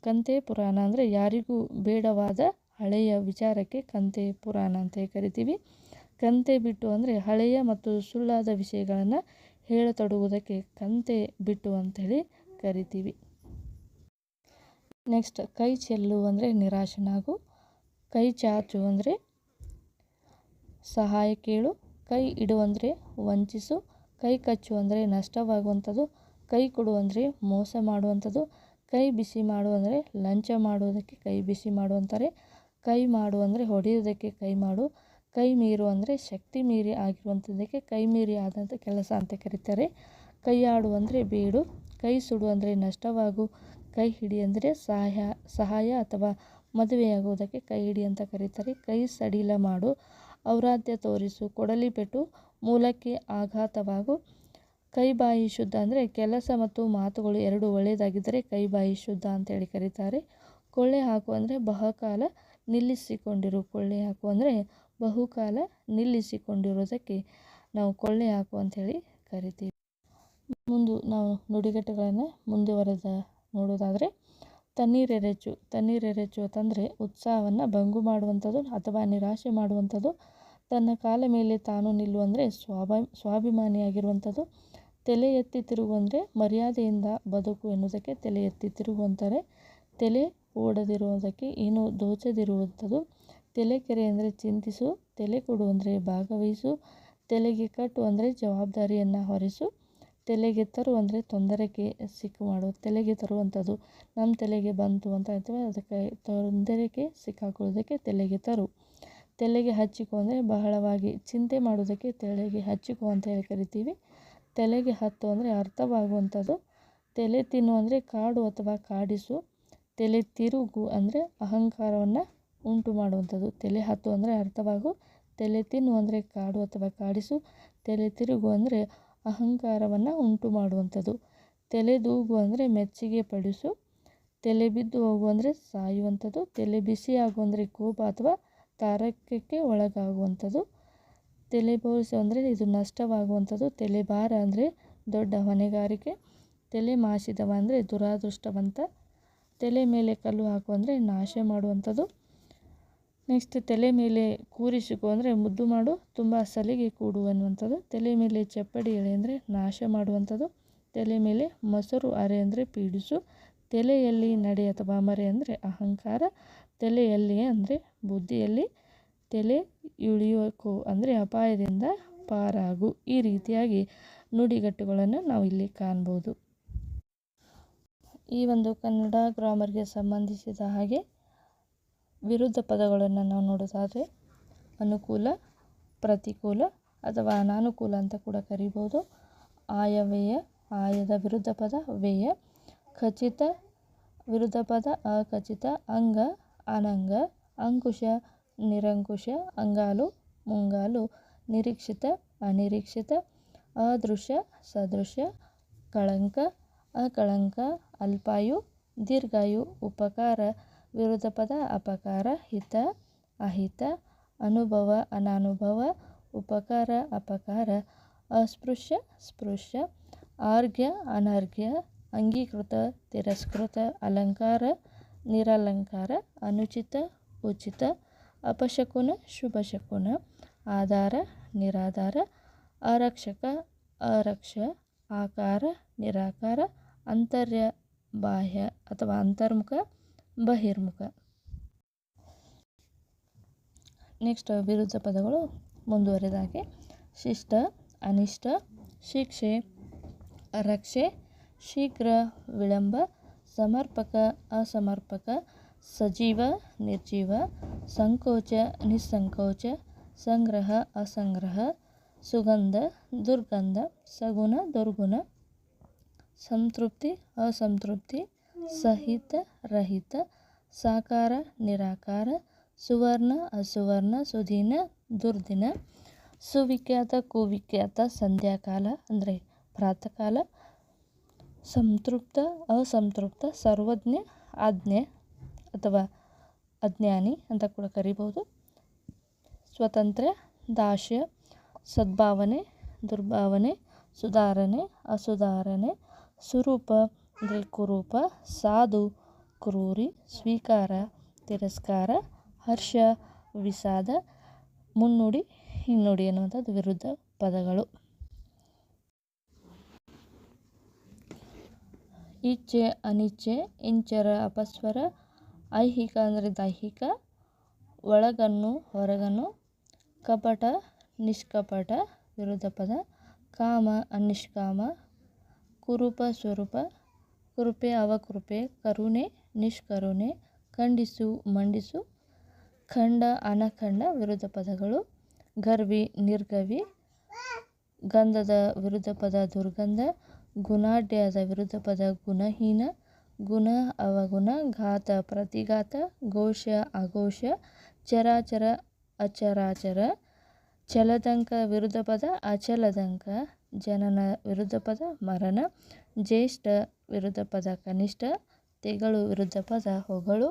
Speaker 1: ಕಂತೆ ಪುರಾಣ ಅಂದರೆ ಯಾರಿಗೂ ಬೇಡವಾದ ಹಳೆಯ ವಿಚಾರಕ್ಕೆ ಕಂತೆ ಪುರಾಣ ಅಂತ ಕರಿತೀವಿ. ಕಂತೆ ಬಿಟ್ಟು ಅಂದರೆ ಹಳೆಯ ಮತ್ತು ಸುಳ್ಳಾದ ವಿಷಯಗಳನ್ನು ಹೇಳತೊಡಗುವುದಕ್ಕೆ ಕಂತೆ ಬಿಟ್ಟು ಅಂಥೇಳಿ ಕರಿತೀವಿ. ನೆಕ್ಸ್ಟ್ ಕೈ ಚೆಲ್ಲು ಅಂದರೆ ನಿರಾಶನಾಗು. ಕೈ ಚಾಚು ಅಂದರೆ ಸಹಾಯ ಕೇಳು. ಕೈ ಇಡು ಅಂದರೆ ವಂಚಿಸು. ಕೈ ಕಚ್ಚು ಅಂದರೆ ನಷ್ಟವಾಗುವಂಥದ್ದು, ಕೈ ಕೊಡು ಅಂದರೆ ಮೋಸ ಮಾಡುವಂಥದ್ದು, ಕೈ ಬಿಸಿ ಮಾಡು ಅಂದರೆ ಲಂಚ ಮಾಡುವುದಕ್ಕೆ ಕೈ ಬಿಸಿ ಮಾಡು ಅಂತಾರೆ, ಕೈ ಮಾಡು ಅಂದರೆ ಹೊಡೆಯುವುದಕ್ಕೆ ಕೈ ಮಾಡು, ಕೈ ಮೀರು ಅಂದರೆ ಶಕ್ತಿ ಮೀರಿ ಆಗಿರುವಂಥದ್ದಕ್ಕೆ ಕೈ ಮೀರಿ ಆದಂಥ ಕೆಲಸ ಅಂತ ಕರೀತಾರೆ. ಕೈ ಆಡು ಅಂದರೆ ಬೀಡು, ಕೈ ಸುಡು ಅಂದರೆ ನಷ್ಟವಾಗು, ಕೈ ಹಿಡಿ ಅಂದರೆ ಸಹಾಯ ಸಹಾಯ ಅಥವಾ ಮದುವೆಯಾಗುವುದಕ್ಕೆ ಕೈ ಹಿಡಿ ಅಂತ ಕರೀತಾರೆ. ಕೈ ಸಡಿಲ ಮಾಡು ಔರಾಧ್ಯ ತೋರಿಸು, ಕೊಡಲಿ ಪೆಟ್ಟು ಮೂಲಕ್ಕೆ ಆಘಾತವಾಗು. ಕೈ ಬಾಯಿ ಶುದ್ಧ ಅಂದರೆ ಕೆಲಸ ಮತ್ತು ಮಾತುಗಳು ಎರಡು ಒಳ್ಳೆಯದಾಗಿದ್ದರೆ ಕೈ ಬಾಯಿ ಶುದ್ಧ ಅಂತೇಳಿ ಕರೀತಾರೆ. ಕೊಳ್ಳೆ ಹಾಕು ಅಂದರೆ ಬಹುಕಾಲ ನಿಲ್ಲಿಸಿಕೊಂಡಿರು. ಕೊಳ್ಳೆ ಹಾಕು ಅಂದರೆ ಬಹುಕಾಲ ನಿಲ್ಲಿಸಿಕೊಂಡಿರೋದಕ್ಕೆ ನಾವು ಕೊಳ್ಳೆ ಹಾಕು ಅಂಥೇಳಿ ಕರಿತೀವಿ. ಮುಂದು ನಾವು ನುಡಿಗಟ್ಟುಗಳನ್ನು ಮುಂದುವರೆದ ನೋಡೋದಾದರೆ ತಣ್ಣೀರೆರೆಚು ತಣ್ಣೀರೆರೆಚು ಅಂತಂದರೆ ಉತ್ಸಾಹವನ್ನು ಭಂಗು ಮಾಡುವಂಥದ್ದು ಅಥವಾ ನಿರಾಶೆ ಮಾಡುವಂಥದ್ದು ತನ್ನ ಕಾಲ ಮೇಲೆ ತಾನು ನಿಲ್ಲು ಅಂದರೆ ಸ್ವಾಭಾ, ಸ್ವಾಭಿಮಾನಿಯಾಗಿರುವಂಥದ್ದು. ತಲೆ ಎತ್ತಿ ತಿರುಗು ಅಂದರೆ ಮರ್ಯಾದೆಯಿಂದ ಬದುಕು ಎನ್ನುವುದಕ್ಕೆ ತಲೆ ಎತ್ತಿ ತಿರುಗು ಅಂತಾರೆ. ತಲೆ ಓಡದಿರುವುದಕ್ಕೆ ಏನು ದೋಚದಿರುವಂಥದ್ದು. ತಲೆ ಕೆರೆ ಅಂದರೆ ಚಿಂತಿಸು, ತಲೆ ಕೊಡು ಅಂದರೆ ಭಾಗವಹಿಸು, ತಲೆಗೆ ಕಟ್ಟು ಅಂದರೆ ಜವಾಬ್ದಾರಿಯನ್ನು ಹೊರಿಸು, ತಲೆಗೆ ತರು ಅಂದರೆ ತೊಂದರೆಗೆ ಸಿಕ್ಕು ಮಾಡು, ತಲೆಗೆ ತರುವಂಥದ್ದು. ನಮ್ಮ ತಲೆಗೆ ಬಂತು ಅಂತ ಹೇಳ್ತೇವೆ ಅದಕ್ಕೆ ತೊಂದರೆಗೆ ಸಿಕ್ಕಾಕೊಳ್ಳೋದಕ್ಕೆ ತಲೆಗೆ ತರು. ತಲೆಗೆ ಹಚ್ಚಿಕೊ ಅಂದರೆ ಬಹಳವಾಗಿ ಚಿಂತೆ ಮಾಡೋದಕ್ಕೆ ತಲೆಗೆ ಹಚ್ಚಿಕೊ ಅಂತ ಹೇಳಿ ಕರಿತೀವಿ. ತಲೆಗೆ ಹತ್ತು ಅಂದರೆ ಅರ್ಥವಾಗುವಂಥದ್ದು. ತಲೆ ತಿನ್ನು ಅಂದರೆ ಕಾಡು ಅಥವಾ ಕಾಡಿಸು. ತಲೆ ತಿರುಗು ಅಂದರೆ ಅಹಂಕಾರವನ್ನು ಉಂಟು ಮಾಡುವಂಥದ್ದು. ತಲೆ ಹತ್ತು ಅಂದರೆ ಅರ್ಥವಾಗು. ತಲೆ ತಿನ್ನು ಅಂದರೆ ಕಾಡು ಅಥವಾ ಕಾಡಿಸು. ತಲೆ ತಿರುಗು ಅಂದರೆ ಅಹಂಕಾರವನ್ನು ಉಂಟು ಮಾಡುವಂಥದ್ದು. ತಲೆದೂಗು ಅಂದರೆ ಮೆಚ್ಚುಗೆ ಪಡಿಸು. ತಲೆ ಬಿದ್ದು ಹೋಗು ಅಂದರೆ ಸಾಯುವಂಥದ್ದು. ತಲೆ ಬಿಸಿ ಆಗು ಅಂದರೆ ಕೋಪ ಅಥವಾ ತಾರಕಕ್ಕೆ ಒಳಗಾಗುವಂಥದ್ದು. ತಲೆ ಬೋಳಿಸು ಅಂದರೆ ಇದು ನಷ್ಟವಾಗುವಂಥದ್ದು. ತಲೆ ಭಾರ ಅಂದರೆ ದೊಡ್ಡ ಹೊಣೆಗಾರಿಕೆ. ತಲೆ ಮಾಸಿದವ ಅಂದರೆ ದುರಾದೃಷ್ಟವಂತ. ತಲೆ ಮೇಲೆ ಕಲ್ಲು ಹಾಕು ಅಂದರೆ ನಾಶ ಮಾಡುವಂಥದ್ದು. ನೆಕ್ಸ್ಟ್ ತಲೆ ಮೇಲೆ ಕೂರಿಸಿಕೊ ಅಂದರೆ ಮುದ್ದು ಮಾಡು, ತುಂಬ ಸಲಿಗೆ ಕೂಡು ಅನ್ನುವಂಥದ್ದು ತಲೆ ಮೇಲೆ ಚಪ್ಪಡಿ ಎಳೆ ಅಂದರೆ ನಾಶ ಮಾಡುವಂಥದ್ದು. ತಲೆ ಮೇಲೆ ಮೊಸರು ಅರೆ ಅಂದರೆ ಪೀಡಿಸು. ತಲೆಯಲ್ಲಿ ನಡೆ ಅಥವಾ ಮರೆ ಅಂದರೆ ಅಹಂಕಾರ. ತಲೆಯಲ್ಲಿ ಅಂದರೆ ಬುದ್ಧಿಯಲ್ಲಿ ತಲೆ ಇಳಿಯೋಕು ಅಂದರೆ ಅಪಾಯದಿಂದ ಪಾರಾಗು. ಈ ರೀತಿಯಾಗಿ ನುಡಿಗಟ್ಟುಗಳನ್ನು ನಾವು ಇಲ್ಲಿ ಕಾಣ್ಬೋದು. ಈ ಒಂದು ಕನ್ನಡ ಗ್ರಾಮರ್ಗೆ ಸಂಬಂಧಿಸಿದ ಹಾಗೆ ವಿರುದ್ಧ ಪದಗಳನ್ನು ನಾವು ನೋಡೋದಾದರೆ ಅನುಕೂಲ, ಪ್ರತಿಕೂಲ ಅಥವಾ ಅನಾನುಕೂಲ ಅಂತ ಕೂಡ ಕರಿಬೋದು. ಆಯವ್ಯಯ, ಆಯದ ವಿರುದ್ಧ ಪದ ವ್ಯಯ, ಖಚಿತ ವಿರುದ್ಧ ಪದ ಅಖಚಿತ, ಅಂಗ ಅನಂಗ, ಅಂಕುಶ, ನಿರಂಕುಶ, ಅಂಗಾಲು, ಮುಂಗಾಲು, ನಿರೀಕ್ಷಿತ, ಅನಿರೀಕ್ಷಿತ ಅದೃಶ್ಯ ಸದೃಶ್ಯ ಕಳಂಕ, ಅಕಳಂಕ, ಅಲ್ಪಾಯು, ದೀರ್ಘಾಯು, ಉಪಕಾರ, ವಿರುದ್ಧ ಪದ, ಅಪಕಾರ, ಹಿತ, ಅಹಿತ, ಅನುಭವ, ಅನಾನುಭವ, ಉಪಕಾರ, ಅಪಕಾರ, ಅಸ್ಪೃಶ್ಯ, ಸ್ಪೃಶ್ಯ, ಆರ್ಘ್ಯ, ಅನರ್ಘ್ಯ, ಅಂಗೀಕೃತ, ತಿರಸ್ಕೃತ, ಅಲಂಕಾರ ನಿರಲಂಕಾರ, ಅನುಚಿತ, ಉಚಿತ, ಅಪಶಕುನ, ಶುಭಶಕುನ, ಆಧಾರ, ನಿರಾಧಾರ ಆರಕ್ಷಕ ಅರಕ್ಷ, ಆಕಾರ, ನಿರಾಕಾರ, ಅಂತರ್ಯ, ಬಾಹ್ಯ ಅಥವಾ ಅಂತರ್ಮುಖ, ಬಹಿರ್ಮುಖ. ನೆಕ್ಸ್ಟ್ ವಿರುದ್ಧ ಪದಗಳು ಮುಂದುವರೆದಾಗೆ. ಶಿಷ್ಟ, ಅನಿಷ್ಟ, ಶಿಕ್ಷೆ, ರಕ್ಷೆ, ಶೀಘ್ರ, ವಿಳಂಬ ಸಮರ್ಪಕ, ಅಸಮರ್ಪಕ, ಸಜೀವ, ನಿರ್ಜೀವ, ಸಂಕೋಚ, ನಿಸ್ಸಂಕೋಚ, ಸಂಗ್ರಹ, ಅಸಂಗ್ರಹ, ಸುಗಂಧ, ದುರ್ಗಂಧ, ಸಗುಣ, ದುರ್ಗುಣ, ಸಂತೃಪ್ತಿ, ಅಸಂತೃಪ್ತಿ, ಸಹಿತ, ರಹಿತ, ಸಾಕಾರ, ನಿರಾಕಾರ, ಸುವರ್ಣ, ಅಸುವರ್ಣ ಸುದಿನ ದುರ್ದಿನ, ಸುವಿಖ್ಯಾತ, ಕುವಿಖ್ಯಾತ, ಸಂಧ್ಯಾಕಾಲ, ಅಂದರೆ ಪ್ರಾತಃಕಾಲ ಸಂತೃಪ್ತ, ಅಸಂತೃಪ್ತ, ಸರ್ವಜ್ಞ, ಆಜ್ಞೆ ಅಥವಾ ಅಜ್ಞಾನಿ ಅಂತ ಕೂಡ ಕರಿಬೋದು ಸ್ವತಂತ್ರ, ದಾಸ್ಯ, ಸದ್ಭಾವನೆ, ದುರ್ಭಾವನೆ, ಸುಧಾರಣೆ, ಅಸುಧಾರಣೆ ಸ್ವರೂಪ ಅಂದರೆ ಕುರೂಪ, ಸಾಧು, ಕ್ರೂರಿ, ಸ್ವೀಕಾರ, ತಿರಸ್ಕಾರ, ಹರ್ಷ, ವಿಷಾದ, ಮುನ್ನುಡಿ, ಹಿನ್ನುಡಿ ಅನ್ನುವಂಥದ್ದು ವಿರುದ್ಧ ಪದಗಳು. ಇಚ್ಛೆ ಅನಿಚ್ಛೆ ಇಂಚರ ಅಪಸ್ವರ, ಐಹಿಕ ಅಂದರೆ ದೈಹಿಕ, ಒಳಗನ್ನು ಹೊರಗನ್ನು, ಕಪಟ, ನಿಷ್ಕಪಟ, ವಿರುದ್ಧ ಪದ, ಕಾಮ, ಅನಿಷ್ಕಾಮ, ಕುರುಪ, ಸ್ವರೂಪ ಕೃಪೆ ಅವಕೃಪೆ ಕರುಣೆ, ನಿಷ್ಕರುಣೆ, ಖಂಡಿಸು, ಮಂಡಿಸು, ಖಂಡ, ಅನಖಂಡ, ವಿರುದ್ಧ ಪದಗಳು, ಗರ್ವಿ, ನಿರ್ಗವಿ, ಗಂಧದ ವಿರುದ್ಧ ಪದ, ದುರ್ಗಂಧ ಗುಣಾಢ್ಯದ ವಿರುದ್ಧ ಪದ ಗುಣಹೀನ, ಗುಣ ಅವಗುಣ, ಘಾತ ಪ್ರತಿಘಾತ, ಘೋಷ ಅಘೋಷ, ಚರಾಚರ ಅಚರಾಚರ ಚಲದಂಕ ವಿರುದ್ಧ ಪದ ಅಚಲದಂಕ ಜನನ ವಿರುದ್ಧ ಪದ ಮರಣ, ಜ್ಯೇಷ್ಠ ವಿರುದ್ಧ ಪದ ಕನಿಷ್ಠ, ತೆಗಳು ವಿರುದ್ಧ ಪದ ಹೊಗಳು,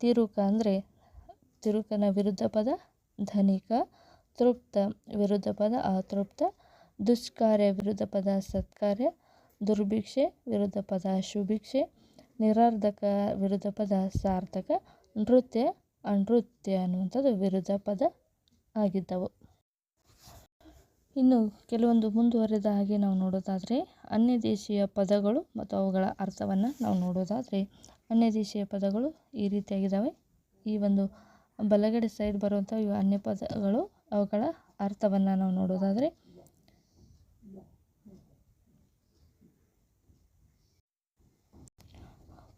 Speaker 1: ತಿರುಕ ಅಂದರೆ ತಿರುಕನ ವಿರುದ್ಧ ಪದ ಧನಿಕ, ತೃಪ್ತ ವಿರುದ್ಧ ಪದ ಅತೃಪ್ತ, ದುಷ್ಕಾರ್ಯ ವಿರುದ್ಧ ಪದ ಸತ್ಕಾರ್ಯ ದುರ್ಭಿಕ್ಷೆ, ವಿರುದ್ಧ ಪದ ಶುಭಿಕ್ಷೆ ನಿರರ್ಧಕ, ವಿರುದ್ಧ ಪದ ಸಾರ್ಥಕ, ನೃತ್ಯ, ಅನೃತ್ಯ ಅನ್ನುವಂಥದ್ದು ವಿರುದ್ಧ ಪದ ಆಗಿದ್ದವು. ಇನ್ನು ಕೆಲವೊಂದು ಮುಂದುವರೆದ ಹಾಗೆ ನಾವು ನೋಡೋದಾದರೆ, ಅನ್ಯ ದೇಶೀಯ ಪದಗಳು ಮತ್ತು ಅವುಗಳ ಅರ್ಥವನ್ನು ನಾವು ನೋಡೋದಾದರೆ, ಅನ್ಯ ದೇಶೀಯ ಪದಗಳು ಈ ರೀತಿಯಾಗಿದ್ದಾವೆ ಈ ಒಂದು ಬಲಗಡೆ ಸೈಡ್ ಬರುವಂಥ ಇವು ಅನ್ಯ ಪದಗಳು, ಅವುಗಳ ಅರ್ಥವನ್ನು ನಾವು ನೋಡೋದಾದರೆ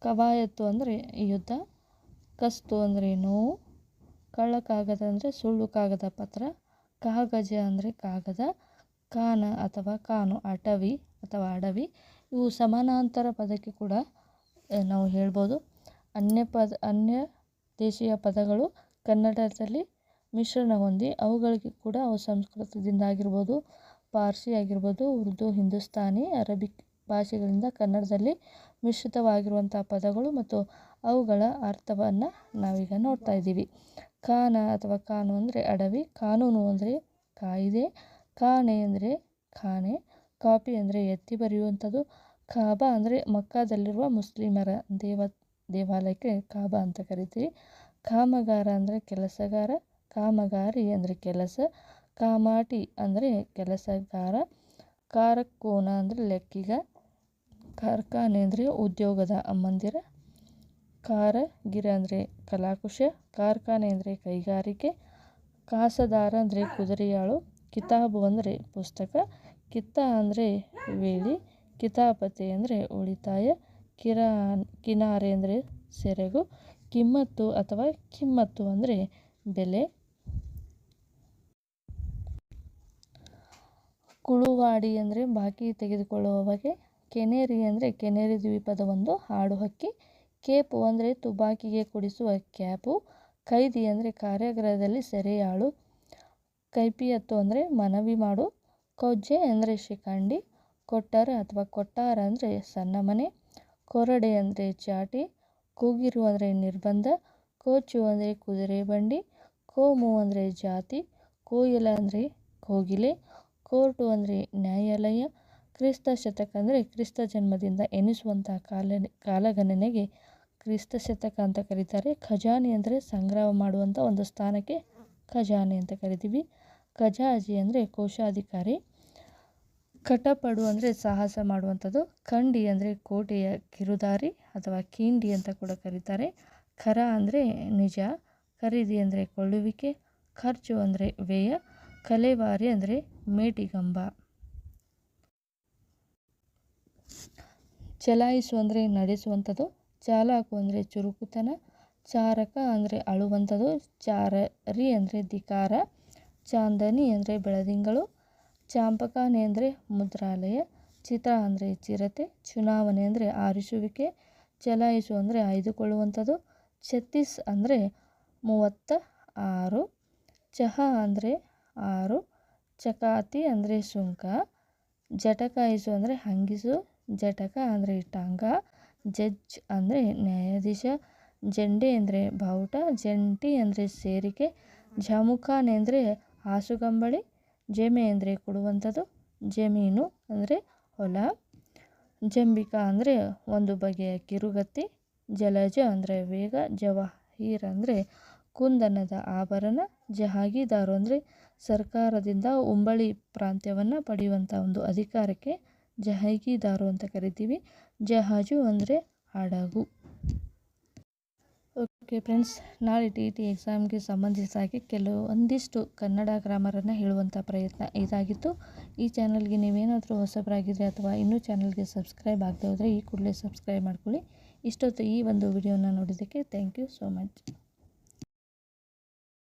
Speaker 1: ಕವಾಯತ್ತು ಅಂದರೆ ಯುದ್ಧ, ಕಸ್ತು ಅಂದರೆ ನೋವು ಕಳ್ಳ ಕಾಗದ ಅಂದರೆ ಸುಳ್ಳು ಕಾಗದ ಪತ್ರ, ಕಾಗಜ ಅಂದರೆ ಕಾಗದ, ಕಾನ ಅಥವಾ ಕಾನು, ಅಟವಿ ಅಥವಾ ಅಡವಿ, ಇವು ಸಮಾನಾಂತರ ಪದಕ್ಕೆ ಕೂಡ ನಾವು ಹೇಳ್ಬೋದು. ಅನ್ಯ ಪದ, ಅನ್ಯ ದೇಶೀಯ ಪದಗಳು ಕನ್ನಡದಲ್ಲಿ ಮಿಶ್ರಣ ಹೊಂದಿ ಅವುಗಳಿಗೆ ಕೂಡ ಅವು ಸಂಸ್ಕೃತದಿಂದ ಆಗಿರ್ಬೋದು ಪಾರ್ಸಿ ಆಗಿರ್ಬೋದು ಉರ್ದು, ಹಿಂದೂಸ್ತಾನಿ, ಅರಬಿಕ್ ಭಾಷೆಗಳಿಂದ ಕನ್ನಡದಲ್ಲಿ ಮಿಶ್ರಿತವಾಗಿರುವಂಥ ಪದಗಳು ಮತ್ತು ಅವುಗಳ ಅರ್ಥವನ್ನು ನಾವೀಗ ನೋಡ್ತಾ ಇದ್ದೀವಿ. ಕಾನ ಅಥವಾ ಕಾನು ಅಂದರೆ ಅಡವಿ ಕಾನೂನು ಅಂದರೆ ಕಾಯಿದೆ ಕಾಣೆ ಅಂದರೆ ಖಾನೆ, ಕಾಪಿ ಅಂದರೆ ಎತ್ತಿ ಬರೆಯುವಂಥದ್ದು ಕಾಬಾ ಅಂದರೆ ಮಕ್ಕಾದಲ್ಲಿರುವ ಮುಸ್ಲಿಮರ ದೇವ, ದೇವಾಲಯಕ್ಕೆ ಕಾಬಾ ಅಂತ ಕರಿತೀವಿ. ಕಾಮಗಾರ ಅಂದರೆ ಕೆಲಸಗಾರ ಕಾಮಗಾರಿ ಅಂದರೆ ಕೆಲಸ ಕಾಮಾಟಿ ಅಂದರೆ ಕೆಲಸಗಾರ ಕಾರಕೋನ ಅಂದರೆ ಲೆಕ್ಕಿಗ ಕಾರ್ಖಾನೆ ಅಂದರೆ ಉದ್ಯೋಗದ ಅಮ್ಮಂದಿರ ಕಾರ, ಗಿರ ಅಂದರೆ ಕಲಾಕುಶ, ಕಾರ್ಖಾನೆ ಅಂದರೆ ಕೈಗಾರಿಕೆ, ಕಾಸದಾರ ಅಂದರೆ ಕುದುರೆಯಾಳು, ಕಿತಾಬು ಅಂದರೆ ಪುಸ್ತಕ, ಕಿತ್ತ ಅಂದರೆ ವೇಳಿ ಕಿತಾಪತಿ ಅಂದರೆ ಉಳಿತಾಯ, ಕಿರಾ, ಕಿನಾರೆ ಅಂದರೆ ಸೆರಗು, ಕಿಮ್ಮತ್ತು ಅಥವಾ ಕಿಮ್ಮತ್ತು ಅಂದರೆ ಬೆಲೆ. ಕುಳುವಾಡಿ ಅಂದರೆ ಬಾಕಿ ತೆಗೆದುಕೊಳ್ಳುವ ಬಗೆ ಕೆನೇರಿ ಅಂದರೆ ಕೆನೇರಿ ದ್ವೀಪದ ಒಂದು ಹಾಡು ಹಕ್ಕಿ. ಕೇಪು ಅಂದರೆ ತುಬಾಕಿಗೆ ಕುಡಿಸುವ ಕ್ಯಾಪು. ಕೈದಿ ಅಂದರೆ ಕಾರ್ಯಾಗಾರದಲ್ಲಿ ಸೆರೆಯಾಳು. ಕೈಪಿಯತ್ತು ಅಂದರೆ ಮನವಿ ಮಾಡು. ಕೊಜ್ಜೆ ಅಂದರೆ ಶಿಖಂಡಿ. ಕೊಟ್ಟರ ಅಥವಾ ಕೊಟ್ಟಾರ ಅಂದರೆ ಸಣ್ಣ ಮನೆ ಕೊರಡೆ ಅಂದರೆ ಚಾಟಿ. ಕೂಗಿರು ಅಂದರೆ ನಿರ್ಬಂಧ. ಕೋಚು ಅಂದರೆ ಕುದುರೆ ಬಂಡಿ. ಕೋಮು ಅಂದರೆ ಜಾತಿ. ಕೋಯಿಲ ಅಂದರೆ ಕೋಗಿಲೆ. ಕೋರ್ಟು ಅಂದರೆ ನ್ಯಾಯಾಲಯ. ಕ್ರಿಸ್ತ ಶತಕ ಅಂದರೆ ಕ್ರಿಸ್ತ ಜನ್ಮದಿಂದ ಎನಿಸುವಂತಹ ಕಾಲ ಕಾಲಗಣನೆಗೆ ಕ್ರಿಸ್ತ ಶತಕ ಅಂತ ಕರೀತಾರೆ. ಖಜಾನೆ ಅಂದರೆ ಸಂಗ್ರಹ ಮಾಡುವಂಥ ಒಂದು ಸ್ಥಾನಕ್ಕೆ ಖಜಾನೆ ಅಂತ ಕರಿತೀವಿ. ಖಜಾಜಿ ಅಂದರೆ ಕೋಶಾಧಿಕಾರಿ. ಕಟಪಡು ಅಂದರೆ ಸಾಹಸ ಮಾಡುವಂಥದ್ದು. ಖಂಡಿ ಅಂದರೆ ಕೋಟೆಯ ಕಿರುದಾರಿ ಅಥವಾ ಕಿಂಡಿ ಅಂತ ಕೂಡ ಕರೀತಾರೆ. ಖರ ಅಂದರೆ ನಿಜ, ಖರೀದಿ ಅಂದರೆ ಕೊಳ್ಳುವಿಕೆ ಖರ್ಚು ಅಂದರೆ ವ್ಯಯ, ಕಲೆವಾರಿ ಅಂದರೆ ಮೇಟಿಗಂಬ. ಚಲಾಯಿಸು ಅಂದರೆ ನಡೆಸುವಂಥದ್ದು, ಚಾಲಕ ಅಂದರೆ ಚುರುಕುತನ, ಚಾರಕ ಅಂದರೆ ಅಳುವಂಥದ್ದು, ಚಾರರಿ ಅಂದರೆ ಧಿಕಾರ, ಚಾಂದನಿ ಅಂದರೆ ಬೆಳದಿಂಗಳು, ಚಾಂಪಕಾನೆ ಅಂದರೆ ಮುದ್ರಾಲಯ, ಚಿತ್ರ ಅಂದರೆ ಚಿರತೆ, ಚುನಾವಣೆ ಅಂದರೆ ಆರಿಸುವಿಕೆ, ಚಲಾಯಿಸು ಅಂದರೆ ಆಯ್ದುಕೊಳ್ಳುವಂಥದ್ದು, ಛತ್ತೀಸ್ ಅಂದರೆ ಮೂವತ್ತ ಆರು, ಚಹಾ ಅಂದರೆ ಆರು, ಚಕಾತಿ ಅಂದರೆ ಸುಂಕ, ಜಟಕಾಯಿಸು ಅಂದರೆ ಹಂಗಿಸು ಜಟಕ ಅಂದರೆ ಟಾಂಗ ಜಡ್ಜ್ ಅಂದರೆ ನ್ಯಾಯಾಧೀಶ, ಜಂಡೆ ಅಂದರೆ ಬಾವುಟ, ಜಂಟಿ ಅಂದರೆ ಸೇರಿಕೆ, ಜಾಮುಖಾನೆ ಅಂದರೆ ಹಾಸುಗಂಬಳಿ, ಜಮೆ ಅಂದರೆ ಕೊಡುವಂಥದ್ದು, ಜಮೀನು ಅಂದರೆ ಹೊಲ, ಜಂಬಿಕಾ ಅಂದರೆ ಒಂದು ಬಗೆಯ ಕಿರುಗತ್ತಿ, ಜಲಜ ಅಂದರೆ ವೇಗ, ಜವಾಹೀರ್ ಅಂದರೆ ಕುಂದನದ ಆಭರಣ ಜಹಾಗೀದಾರು ಅಂದರೆ ಸರ್ಕಾರದಿಂದ ಉಂಬಳಿ ಪ್ರಾಂತ್ಯವನ್ನು ಪಡೆಯುವಂಥ ಒಂದು ಅಧಿಕಾರಕ್ಕೆ ಜಹಾಗೀದಾರು ಅಂತ ಕರಿತೀವಿ. ಜಹಾಜು ಅಂದರೆ ಹಡಗು. ಓಕೆ ಫ್ರೆಂಡ್ಸ್ ನಾಳೆ ಟಿ ಟಿ ಎಕ್ಸಾಮ್ಗೆ ಸಂಬಂಧಿಸಿದ ಹಾಗೆ ಕೆಲವು ಒಂದಿಷ್ಟು ಕನ್ನಡ ಗ್ರಾಮರನ್ನು ಹೇಳುವಂಥ ಪ್ರಯತ್ನ ಇದಾಗಿತ್ತು. ಈ ಚಾನಲ್ಗೆ ನೀವೇನಾದರೂ ಹೊಸಬರಾಗಿದ್ದರೆ ಅಥವಾ ಇನ್ನೂ ಚಾನಲ್ಗೆ ಸಬ್ಸ್ಕ್ರೈಬ್ ಆಗದೆ ಹೋದರೆ ಈ ಕೂಡಲೇ ಸಬ್ಸ್ಕ್ರೈಬ್ ಮಾಡ್ಕೊಳ್ಳಿ. ಇಷ್ಟೊತ್ತು ಈ ಒಂದು ವಿಡಿಯೋನ ನೋಡಿದ್ದಕ್ಕೆ ಥ್ಯಾಂಕ್ ಯು ಸೋ ಮಚ್